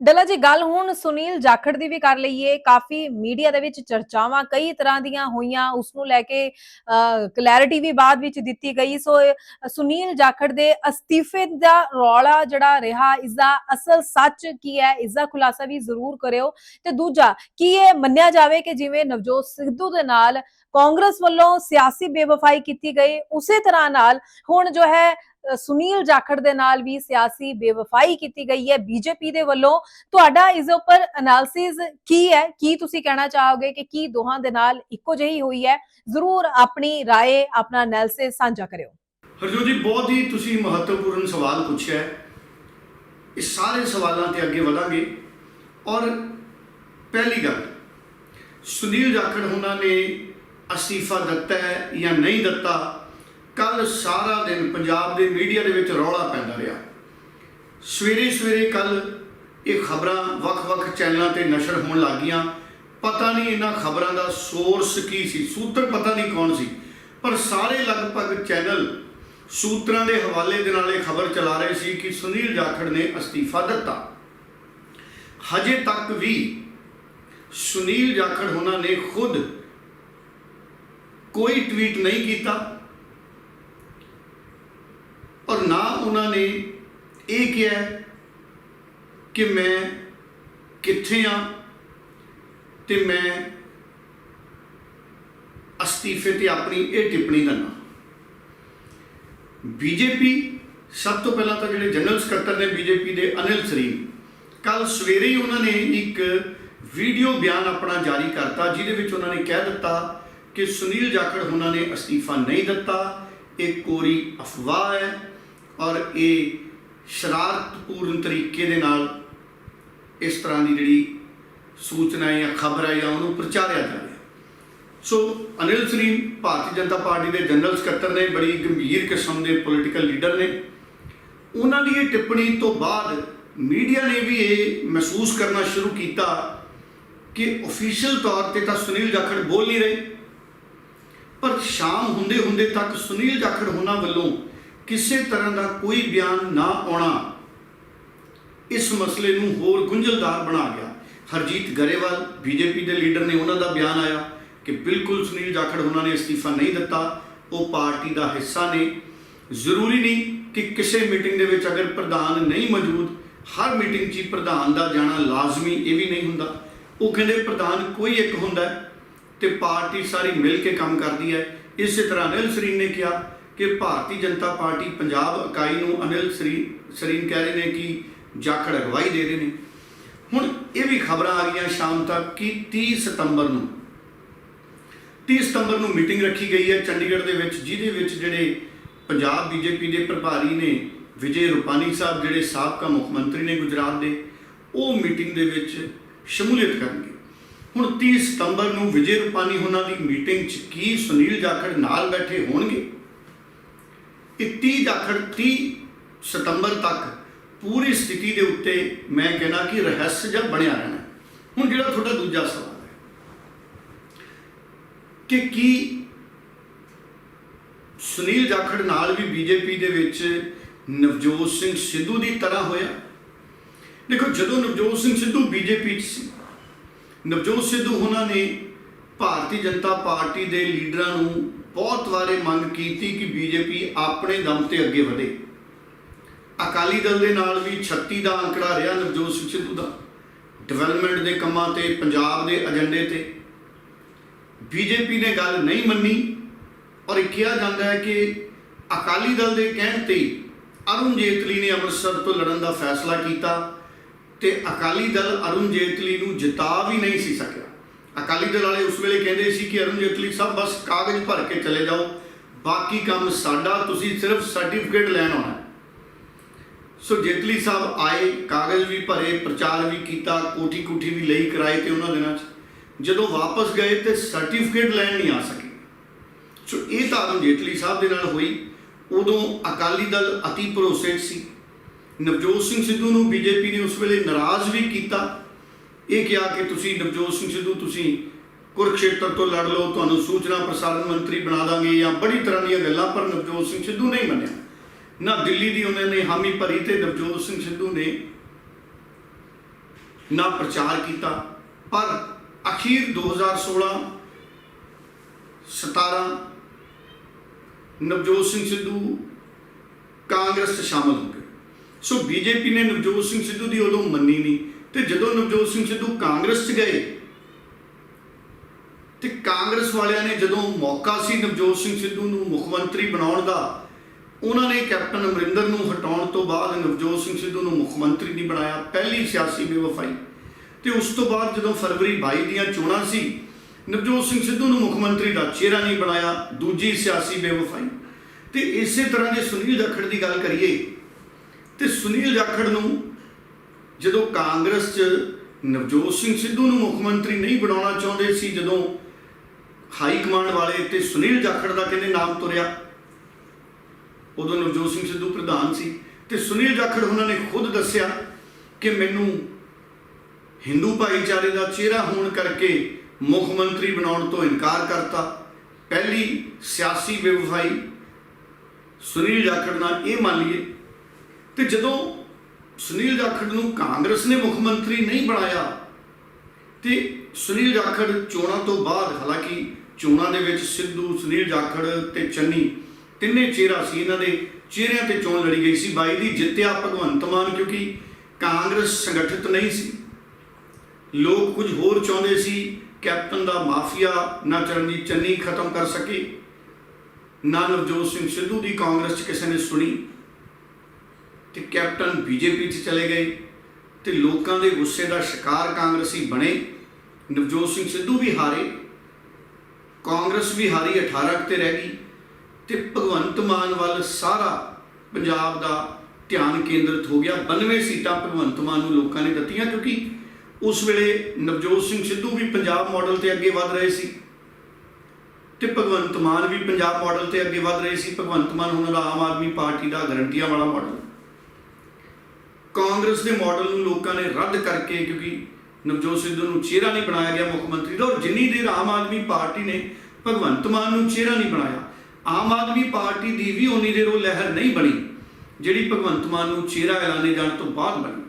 ਡੱਲਾ ਜੀ, ਗੱਲ ਹੁਣ ਸੁਨੀਲ ਜਾਖੜ ਦੀ ਵੀ ਕਰ ਲਈਏ। ਕਾਫੀ ਮੀਡੀਆ ਦੇ ਵਿੱਚ ਚਰਚਾਵਾਂ ਕਈ ਤਰ੍ਹਾਂ ਦੀਆਂ ਹੋਈਆਂ। ਉਸ ਨੂੰ ਲੈ ਕੇ ਕਲੈਰਿਟੀ ਵੀ ਬਾਅਦ ਵਿੱਚ ਦਿੱਤੀ ਗਈ। ਸੋ ਸੁਨੀਲ ਜਾਖੜ ਦੇ ਅਸਤੀਫੇ ਦਾ ਰੌਲਾ ਜਿਹੜਾ ਰਿਹਾ ਇਸ ਦਾ ਅਸਲ ਸੱਚ ਕੀ ਹੈ? ਇਸ ਦਾ ਖੁਲਾਸਾ ਵੀ ਜ਼ਰੂਰ ਕਰਿਓ। ਤੇ ਦੂਜਾ, ਕੀ ਇਹ ਮੰਨਿਆ ਜਾਵੇ ਕਿ ਜਿਵੇਂ ਨਵਜੋਤ ਸਿੱਧੂ ਦੇ ਨਾਲ ਕਾਂਗਰਸ ਵੱਲੋਂ ਸਿਆਸੀ ਬੇਵਫਾਈ ਕੀਤੀ ਗਈ, ਉਸੇ ਤਰ੍ਹਾਂ ਨਾਲ ਹੁਣ ਜੋ ਹੈ ਸੁਨੀਲ ਜਾਖੜ ਦੇ ਨਾਲ ਵੀ ਸਿਆਸੀ ਬੇਵਫਾਈ ਕੀਤੀ ਗਈ ਹੈ ਬੀਜੇਪੀ ਦੇ ਵੱਲੋਂ ਤੁਹਾਡਾ ਇਸ ਦੇ ਉੱਪਰ ਐਨਾਲਿਸਿਸ ਕੀ ਹੈ ਕੀ ਤੁਸੀਂ ਕਹਿਣਾ ਚਾਹੋਗੇ ਕਿ ਕੀ ਦੋਹਾਂ ਦੇ ਨਾਲ ਇੱਕੋ ਜਿਹੀ ਹੋਈ ਹੈ ਜ਼ਰੂਰ ਆਪਣੀ رائے ਆਪਣਾ ਐਨਾਲਿਸਿਸ ਸਾਂਝਾ ਕਰਿਓ ਹਰਜੋਤ ਜੀ ਬਹੁਤ ਹੀ ਤੁਸੀਂ ਮਹੱਤਵਪੂਰਨ ਸਵਾਲ ਪੁੱਛਿਆ ਹੈ ਇਸ ਸਾਰੇ ਸਵਾਲਾਂ ਤੇ ਅੱਗੇ ਵਧਾਂਗੇ ਔਰ ਪਹਿਲੀ ਗੱਲ ਸੁਨੀਲ ਜਾਖੜ ਉਹਨਾਂ ਨੇ ਅਸਤੀਫਾ ਦਿੱਤਾ ਹੈ ਜਾਂ ਨਹੀਂ ਦਿੱਤਾ ਕੱਲ ਸਾਰਾ ਦਿਨ ਪੰਜਾਬ ਦੇ ਮੀਡੀਆ ਦੇ ਵਿੱਚ ਰੌਲਾ ਪੈਂਦਾ ਰਿਹਾ। ਸਵੇਰੇ ਸਵੇਰੇ ਕੱਲ ਇਹ ਖਬਰਾਂ ਵੱਖ-ਵੱਖ ਚੈਨਲਾਂ ਤੇ ਨਸ਼ਰ ਹੋਣ ਲੱਗੀਆਂ ਪਤਾ ਨਹੀਂ ਇਹਨਾਂ ਖਬਰਾਂ ਦਾ ਸੋਰਸ ਕੀ ਸੀ, ਸੂਤਰ ਪਤਾ ਨਹੀਂ ਕੌਣ ਸੀ, ਪਰ ਸਾਰੇ ਲਗਭਗ ਚੈਨਲ ਸੂਤਰਾਂ ਦੇ ਹਵਾਲੇ ਦੇ ਨਾਲ ਇਹ ਖਬਰ ਚਲਾ ਰਹੇ ਸੀ ਕਿ ਸੁਨੀਲ ਜਾਖੜ ਨੇ ਅਸਤੀਫਾ ਦਿੱਤਾ। ਹਜੇ ਤੱਕ ਵੀ ਸੁਨੀਲ ਜਾਖੜ ਉਹਨਾਂ ਨੇ ਖੁਦ ਕੋਈ ਟਵੀਟ ਨਹੀਂ ਕੀਤਾ। ਔਰ ਨਾ ਉਹਨਾਂ ਨੇ ਇਹ ਕਿਹਾ ਕਿ ਮੈਂ ਕਿੱਥੇ ਆ ਤੇ ਮੈਂ ਅਸਤੀਫੇ ਤੇ ਆਪਣੀ ਇਹ ਟਿੱਪਣੀ ਦਨਾ ਬੀਜੇਪੀ ਸਭ ਤੋਂ ਪਹਿਲਾਂ ਤਾਂ ਜਿਹੜੇ ਜਨਰਲ ਸਕੱਤਰ ਨੇ ਬੀਜੇਪੀ ਦੇ ਅਨਿਲ ਸਰੀਨ ਕੱਲ ਸਵੇਰੇ ਹੀ ਉਹਨਾਂ ਨੇ ਇੱਕ ਵੀਡੀਓ ਬਿਆਨ ਆਪਣਾ ਜਾਰੀ ਕਰਤਾ, ਜਿਹਦੇ ਵਿੱਚ ਉਹਨਾਂ ਨੇ ਕਹਿ ਦਿੱਤਾ ਕਿ ਸੁਨੀਲ ਜਾਖੜ ਉਹਨਾਂ ਨੇ ਅਸਤੀਫਾ ਨਹੀਂ ਦਿੱਤਾ, ਇਹ ਕੋਰੀ ਅਫਵਾਹ ਹੈ। ਔਰ ਇਹ ਸ਼ਰਾਰਤਪੂਰਨ ਤਰੀਕੇ ਦੇ ਨਾਲ ਇਸ ਤਰ੍ਹਾਂ ਦੀ ਜਿਹੜੀ ਸੂਚਨਾ ਹੈ ਜਾਂ ਖਬਰ ਹੈ ਜਾਂ ਉਹਨੂੰ ਪ੍ਰਚਾਰਿਆ ਜਾਵੇ ਸੋ ਅਨਿਲ ਸਰੀਨ ਭਾਰਤੀ ਜਨਤਾ ਪਾਰਟੀ ਦੇ ਜਨਰਲ ਸਕੱਤਰ ਨੇ, ਬੜੀ ਗੰਭੀਰ ਕਿਸਮ ਦੇ ਪੋਲੀਟੀਕਲ ਲੀਡਰ ਨੇ। ਉਹਨਾਂ ਦੀ ਇਹ ਟਿੱਪਣੀ ਤੋਂ ਬਾਅਦ ਮੀਡੀਆ ਨੇ ਵੀ ਇਹ ਮਹਿਸੂਸ ਕਰਨਾ ਸ਼ੁਰੂ ਕੀਤਾ ਕਿ ਅਫੀਸ਼ੀਅਲ ਤੌਰ ਤੇ ਤਾਂ ਸੁਨੀਲ ਜਾਖੜ ਬੋਲ ਨਹੀਂ ਰਹੇ, ਪਰ ਸ਼ਾਮ ਹੁੰਦੇ ਹੁੰਦੇ ਤੱਕ ਸੁਨੀਲ ਜਾਖੜ ਉਹਨਾਂ ਵੱਲੋਂ ਕਿਸੇ ਤਰ੍ਹਾਂ ਦਾ ਕੋਈ ਬਿਆਨ ਨਾ ਆਉਣਾ ਇਸ ਮਸਲੇ ਨੂੰ ਹੋਰ ਗੁੰਝਲਦਾਰ ਬਣਾ ਗਿਆ। ਹਰਜੀਤ ਗਰੇਵਾਲ, ਬੀਜੇਪੀ ਦੇ ਲੀਡਰ ਨੇ ਉਹਨਾਂ ਦਾ ਬਿਆਨ ਆਇਆ ਕਿ ਬਿਲਕੁਲ ਸੁਨੀਲ ਜਾਖੜ ਉਹਨਾਂ ਨੇ ਅਸਤੀਫਾ ਨਹੀਂ ਦਿੱਤਾ। ਉਹ ਪਾਰਟੀ ਦਾ ਹਿੱਸਾ ਨੇ। ਜ਼ਰੂਰੀ ਨਹੀਂ ਕਿ ਕਿਸੇ ਮੀਟਿੰਗ ਦੇ ਵਿੱਚ ਅਗਰ ਪ੍ਰਧਾਨ ਨਹੀਂ ਮੌਜੂਦ, ਹਰ ਮੀਟਿੰਗ 'ਚ ਹੀ ਪ੍ਰਧਾਨ ਦਾ ਜਾਣਾ ਲਾਜ਼ਮੀ ਇਹ ਵੀ ਨਹੀਂ ਹੁੰਦਾ। ਉਹ ਕਹਿੰਦੇ ਪ੍ਰਧਾਨ ਕੋਈ ਇੱਕ ਹੁੰਦਾ ਹੈ ਤੇ ਪਾਰਟੀ ਸਾਰੀ ਮਿਲ ਕੇ ਕੰਮ ਕਰਦੀ ਹੈ। ਇਸੇ ਤਰ੍ਹਾਂ ਅਨਿਲ ਸਰੀਨ ਨੇ ਕਿਹਾ ਕਿ ਭਾਰਤੀ ਜਨਤਾ ਪਾਰਟੀ ਪੰਜਾਬ ਇਕਾਈ ਨੂੰ ਅਨਿਲ ਸਰੀਨ ਸਰੀਨ ਕਹਿ ਰਹੇ ਨੇ ਕਿ ਜਾਖੜ ਅਗਵਾਈ ਦੇ ਰਹੇ ਨੇ। ਹੁਣ ਇਹ ਵੀ ਖਬਰਾਂ ਆ ਗਈਆਂ ਸ਼ਾਮ ਤੱਕ ਕਿ 30 ਸਤੰਬਰ ਨੂੰ 30 ਸਤੰਬਰ ਨੂੰ ਮੀਟਿੰਗ ਰੱਖੀ ਗਈ ਹੈ ਚੰਡੀਗੜ੍ਹ ਦੇ ਵਿੱਚ, ਜਿਹਦੇ ਵਿੱਚ ਜਿਹੜੇ ਪੰਜਾਬ ਬੀਜੇਪੀ ਦੇ ਪ੍ਰਭਾਰੀ ਨੇ ਵਿਜੇ ਰੂਪਾਨੀ ਸਾਹਿਬ, ਜਿਹੜੇ ਸਾਬਕਾ ਮੁੱਖ ਮੰਤਰੀ ਨੇ ਗੁਜਰਾਤ ਦੇ, ਉਹ ਮੀਟਿੰਗ ਦੇ ਵਿੱਚ ਸ਼ਮੂਲੀਅਤ ਕਰਨਗੇ। ਹੁਣ 30 ਸਤੰਬਰ ਨੂੰ ਵਿਜੇ ਰੂਪਾਨੀ ਉਹਨਾਂ ਦੀ ਮੀਟਿੰਗ 'ਚ ਕੀ ਸੁਨੀਲ ਜਾਖੜ ਨਾਲ ਬੈਠੇ ਹੋਣਗੇ? ਇਹ 30 ਜਾਖੜ 30 ਸਤੰਬਰ ਤੱਕ ਪੂਰੀ ਸਥਿਤੀ ਦੇ ਉੱਤੇ ਮੈਂ ਕਹਿਣਾ ਕਿ ਰਹੱਸ ਜਿਹਾ ਬਣਿਆ ਰਹਿਣਾ। ਹੁਣ ਜਿਹੜਾ ਤੁਹਾਡਾ ਦੂਜਾ ਸਵਾਲ ਹੈ ਕਿ ਕੀ ਸੁਨੀਲ ਜਾਖੜ ਨਾਲ ਵੀ ਬੀਜੇਪੀ ਦੇ ਵਿੱਚ ਨਵਜੋਤ ਸਿੰਘ ਸਿੱਧੂ ਦੀ ਤਰ੍ਹਾਂ ਹੋਇਆ? ਦੇਖੋ, ਜਦੋਂ ਨਵਜੋਤ ਸਿੰਘ ਸਿੱਧੂ ਬੀਜੇਪੀ 'ਚ ਸੀ, ਨਵਜੋਤ ਸਿੱਧੂ ਉਹਨਾਂ ਨੇ ਭਾਰਤੀ ਜਨਤਾ ਪਾਰਟੀ ਦੇ ਲੀਡਰਾਂ ਨੂੰ ਬਹੁਤ ਵਾਰੇ ਮੰਗ ਕੀਤੀ ਕਿ ਬੀਜੇਪੀ ਆਪਣੇ ਦਮ ਤੇ ਅੱਗੇ ਵਧੇ। ਅਕਾਲੀ ਦਲ ਦੇ ਨਾਲ ਵੀ 36 ਦਾ ਅੰਕੜਾ ਰਿਹਾ ਨਵਜੋਤ ਸਿੰਘ ਸਿੱਧੂ ਦਾ। ਡਿਵੈਲਪਮੈਂਟ ਦੇ ਕੰਮਾਂ ਤੇ, ਪੰਜਾਬ ਦੇ ਏਜੰਡੇ ਤੇ। ਬੀਜੇਪੀ ਨੇ ਗੱਲ ਨਹੀਂ ਮੰਨੀ ਔਰ ਇਹ ਕਿਹਾ ਜਾਂਦਾ ਹੈ ਕਿ ਅਕਾਲੀ ਦਲ ਦੇ ਕਹਿਣ ਤੇ ਅਰੁਣ ਜੇਤਲੀ ਨੇ ਅੰਮ੍ਰਿਤਸਰ ਤੋਂ ਲੜਨ ਦਾ ਫੈਸਲਾ ਕੀਤਾ ਤੇ ਅਕਾਲੀ ਦਲ ਅਰੁਣ ਜੇਤਲੀ ਨੂੰ ਜਿਤਾ ਵੀ ਨਹੀਂ ਸੀ ਸਕਿਆ। ਅਕਾਲੀ ਦਲ ਵਾਲੇ ਉਸ ਵੇਲੇ ਕਹਿੰਦੇ ਸੀ ਕਿ ਅਰੁਣ ਜੇਤਲੀ ਸਾਹਿਬ ਬਸ ਕਾਗਜ਼ ਭਰ ਕੇ ਚਲੇ ਜਾਓ, ਬਾਕੀ ਕੰਮ ਸਾਡਾ, ਤੁਸੀਂ ਸਿਰਫ ਸਰਟੀਫਿਕੇਟ ਲੈਣ ਆਉਣਾ ਸੋ ਜੇਤਲੀ ਸਾਹਿਬ ਆਏ, ਕਾਗਜ਼ ਵੀ ਭਰੇ, ਪ੍ਰਚਾਰ ਵੀ ਕੀਤਾ ਕੋਠੀ ਕੋਠੀ ਵੀ ਲਈ ਕਿਰਾਏ ਤੇ ਉਹਨਾਂ ਦਿਨਾਂ 'ਚ। ਜਦੋਂ ਵਾਪਸ ਗਏ ਤੇ ਸਰਟੀਫਿਕੇਟ ਲੈਣ ਨਹੀਂ ਆ ਸਕੇ। ਸੋ ਇਹ ਤਾਂ ਅਰੁਣ ਜੇਤਲੀ ਸਾਹਿਬ ਦੇ ਨਾਲ ਹੋਈ। ਉਦੋਂ ਅਕਾਲੀ ਦਲ ਅਤੀ ਭਰੋਸੇ ਸੀ। ਨਵਜੋਤ ਸਿੰਘ ਸਿੱਧੂ ਨੂੰ ਬੀਜੇਪੀ ਨੇ ਉਸ ਵੇਲੇ ਨਾਰਾਜ਼ ਵੀ ਕੀਤਾ। ਇਹ ਕਿਹਾ ਕਿ ਤੁਸੀਂ ਨਵਜੋਤ ਸਿੰਘ ਸਿੱਧੂ, ਤੁਸੀਂ ਕੁਰਕਸ਼ੇਤਰ ਤੋਂ ਲੜ ਲਓ, ਤੁਹਾਨੂੰ ਸੂਚਨਾ ਪ੍ਰਸਾਰਣ ਮੰਤਰੀ ਬਣਾ ਦਾਂਗੇ ਜਾਂ ਬੜੀ ਤਰ੍ਹਾਂ ਦੀਆਂ ਗੱਲਾਂ, ਪਰ ਨਵਜੋਤ ਸਿੰਘ ਸਿੱਧੂ ਨਹੀਂ ਮੰਨਿਆ। ਨਾ ਦਿੱਲੀ ਦੀ ਉਹਨਾਂ ਨੇ ਹਾਮੀ ਭਰੀ ਤੇ ਨਵਜੋਤ ਸਿੰਘ ਸਿੱਧੂ ਨੇ ਨਾ ਪ੍ਰਚਾਰ ਕੀਤਾ, ਪਰ ਅਖੀਰ 2016 17 ਨਵਜੋਤ ਸਿੰਘ ਸਿੱਧੂ ਕਾਂਗਰਸ 'ਚ ਸ਼ਾਮਲ ਹੋ ਗਏ। ਸੋ ਬੀਜੇਪੀ ਨੇ ਨਵਜੋਤ ਸਿੰਘ ਸਿੱਧੂ ਦੀ ਉਦੋਂ ਮੰਨੀ ਨਹੀਂ। ਤੇ ਜਦੋਂ ਨਵਜੋਤ ਸਿੰਘ ਸਿੱਧੂ ਕਾਂਗਰਸ 'ਚ ਗਏ, ਤੇ ਕਾਂਗਰਸ ਵਾਲਿਆਂ ਨੇ ਜਦੋਂ ਮੌਕਾ ਸੀ ਨਵਜੋਤ ਸਿੰਘ ਸਿੱਧੂ ਨੂੰ ਮੁੱਖ ਮੰਤਰੀ ਬਣਾਉਣ ਦਾ, ਉਹਨਾਂ ਨੇ ਕੈਪਟਨ ਅਮਰਿੰਦਰ ਨੂੰ ਹਟਾਉਣ ਤੋਂ ਬਾਅਦ ਨਵਜੋਤ ਸਿੰਘ ਸਿੱਧੂ ਨੂੰ ਮੁੱਖ ਮੰਤਰੀ ਨਹੀਂ ਬਣਾਇਆ, ਪਹਿਲੀ ਸਿਆਸੀ ਬੇਵਫਾਈ ਤੇ ਉਸ ਤੋਂ ਬਾਅਦ ਜਦੋਂ ਫਰਵਰੀ 22 ਦੀਆਂ ਚੋਣਾਂ ਸੀ, ਨਵਜੋਤ ਸਿੰਘ ਸਿੱਧੂ ਨੂੰ ਮੁੱਖ ਮੰਤਰੀ ਦਾ ਚਿਹਰਾ ਨਹੀਂ ਬਣਾਇਆ, ਦੂਜੀ ਸਿਆਸੀ ਬੇਵਫਾਈ ਤੇ ਇਸੇ ਤਰ੍ਹਾਂ ਜੇ ਸੁਨੀਲ ਜਾਖੜ ਦੀ ਗੱਲ ਕਰੀਏ, ਤੇ ਸੁਨੀਲ ਜਾਖੜ ਨੂੰ ਜਦੋਂ ਕਾਂਗਰਸ 'ਚ ਨਵਜੋਤ ਸਿੰਘ ਸਿੱਧੂ ਨੂੰ ਮੁੱਖ ਮੰਤਰੀ ਨਹੀਂ ਬਣਾਉਣਾ ਚਾਹੁੰਦੇ ਸੀ, ਜਦੋਂ ਹਾਈ ਕਮਾਂਡ ਵਾਲੇ ਤੇ ਸੁਨੀਲ ਜਾਖੜ ਦਾ ਕਹਿੰਦੇ ਨਾਮ ਤੁਰਿਆ, ਉਦੋਂ ਨਵਜੋਤ ਸਿੰਘ ਸਿੱਧੂ ਪ੍ਰਧਾਨ ਸੀ ਤੇ ਸੁਨੀਲ ਜਾਖੜ ਉਹਨਾਂ ਨੇ ਖੁਦ ਦੱਸਿਆ ਕਿ ਮੈਨੂੰ ਹਿੰਦੂ ਭਾਈਚਾਰੇ ਦਾ ਚਿਹਰਾ ਹੋਣ ਕਰਕੇ ਮੁੱਖ ਮੰਤਰੀ ਬਣਾਉਣ ਤੋਂ ਇਨਕਾਰ ਕਰਤਾ। ਪਹਿਲੀ ਸਿਆਸੀ ਬੇਵਫਾਈ ਸੁਨੀਲ ਜਾਖੜ ਨਾਲ ਇਹ ਮੰਨ ਲਈਏ। ਤੇ ਜਦੋਂ ਸੁਨੀਲ ਜਾਖੜ ਨੂੰ ਕਾਂਗਰਸ ਨੇ ਮੁੱਖ ਮੰਤਰੀ ਨਹੀਂ ਬਣਾਇਆ ਤੇ ਸੁਨੀਲ ਜਾਖੜ ਚੋਣਾਂ ਤੋਂ ਬਾਅਦ, ਹਾਲਾਂਕਿ ਚੋਣਾਂ ਦੇ ਵਿੱਚ ਸਿੱਧੂ, ਸੁਨੀਲ ਜਾਖੜ ਤੇ ਚੰਨੀ ਤਿੰਨੇ ਚਿਹਰਾ ਸੀ, ਇਹਨਾਂ ਦੇ ਚਿਹਰਿਆਂ ਤੇ ਚੋਣ ਲੜੀ ਗਈ ਸੀ। ਬਾਈ ਦੀ ਜਿੱਤਿਆ ਭਗਵੰਤ ਮਾਨ, ਕਿਉਂਕਿ ਕਾਂਗਰਸ ਸੰਗਠਿਤ ਨਹੀਂ ਸੀ। ਲੋਕ ਕੁਝ ਹੋਰ ਚਾਹੁੰਦੇ ਸੀ, ਕੈਪਟਨ ਦਾ ਮਾਫੀਆ ਨਾ ਚਰਨਜੀਤ ਚੰਨੀ ਖਤਮ ਕਰ ਸਕੇ। ਨਾ ਨਵਜੋਤ ਸਿੰਘ ਸਿੱਧੂ ਦੀ ਕਾਂਗਰਸ 'ਚ ਕਿਸੇ ਨੇ ਸੁਣੀ। ਤੇ ਕੈਪਟਨ ਬੀਜੇਪੀ 'ਚ ਚਲੇ ਗਏ ਤੇ ਲੋਕਾਂ ਦੇ ਗੁੱਸੇ ਦਾ ਸ਼ਿਕਾਰ ਕਾਂਗਰਸੀ ਬਣੇ। ਨਵਜੋਤ ਸਿੰਘ ਸਿੱਧੂ ਵੀ ਹਾਰੇ। ਕਾਂਗਰਸ ਵੀ ਹਾਰੀ 18 ਤੇ ਰਹਿ ਗਈ। ਤੇ ਭਗਵੰਤ ਮਾਨ ਵੱਲ ਸਾਰਾ ਪੰਜਾਬ ਦਾ ਧਿਆਨ ਕੇਂਦਰਿਤ ਹੋ ਗਿਆ। 92 ਸੀਟਾਂ ਭਗਵੰਤ ਮਾਨ ਨੂੰ ਲੋਕਾਂ ਨੇ ਦਿੱਤੀਆਂ ਕਿਉਂਕਿ ਉਸ ਵੇਲੇ ਨਵਜੋਤ ਸਿੰਘ ਸਿੱਧੂ ਵੀ ਪੰਜਾਬ ਮਾਡਲ ਤੇ ਅੱਗੇ ਵਧ ਰਹੇ ਸੀ। ਤੇ ਭਗਵੰਤ ਮਾਨ ਵੀ ਪੰਜਾਬ ਮਾਡਲ ਤੇ ਅੱਗੇ ਵਧ ਰਹੇ ਸੀ। ਭਗਵੰਤ ਮਾਨ ਉਹਨਾਂ ਦਾ ਆਮ ਆਦਮੀ ਪਾਰਟੀ ਦਾ ਗਰੰਟੀਆਂ ਵਾਲਾ ਮਾਡਲ। ਕਾਂਗਰਸ ਦੇ ਮਾਡਲ ਨੂੰ ਲੋਕਾਂ ਨੇ ਰੱਦ ਕਰਕੇ ਕਿਉਂਕਿ ਨਵਜੋਤ ਸਿੱਧੂ ਨੂੰ ਚਿਹਰਾ ਨਹੀਂ ਬਣਾਇਆ ਗਿਆ ਮੁੱਖ ਮੰਤਰੀ ਦਾ ਔਰ ਜਿੰਨੀ ਦੇਰ ਆਮ ਆਦਮੀ ਪਾਰਟੀ ਨੇ ਭਗਵੰਤ ਮਾਨ ਨੂੰ ਚਿਹਰਾ ਨਹੀਂ ਬਣਾਇਆ, ਆਮ ਆਦਮੀ ਪਾਰਟੀ ਦੀ ਵੀ ਉਨੀ ਦੇਰ ਉਹ ਲਹਿਰ ਨਹੀਂ ਬਣੀ, ਜਿਹੜੀ ਭਗਵੰਤ ਮਾਨ ਨੂੰ ਚਿਹਰਾ ਐਲਾਨੇ ਜਾਣ ਤੋਂ ਬਾਅਦ ਬਣੀ।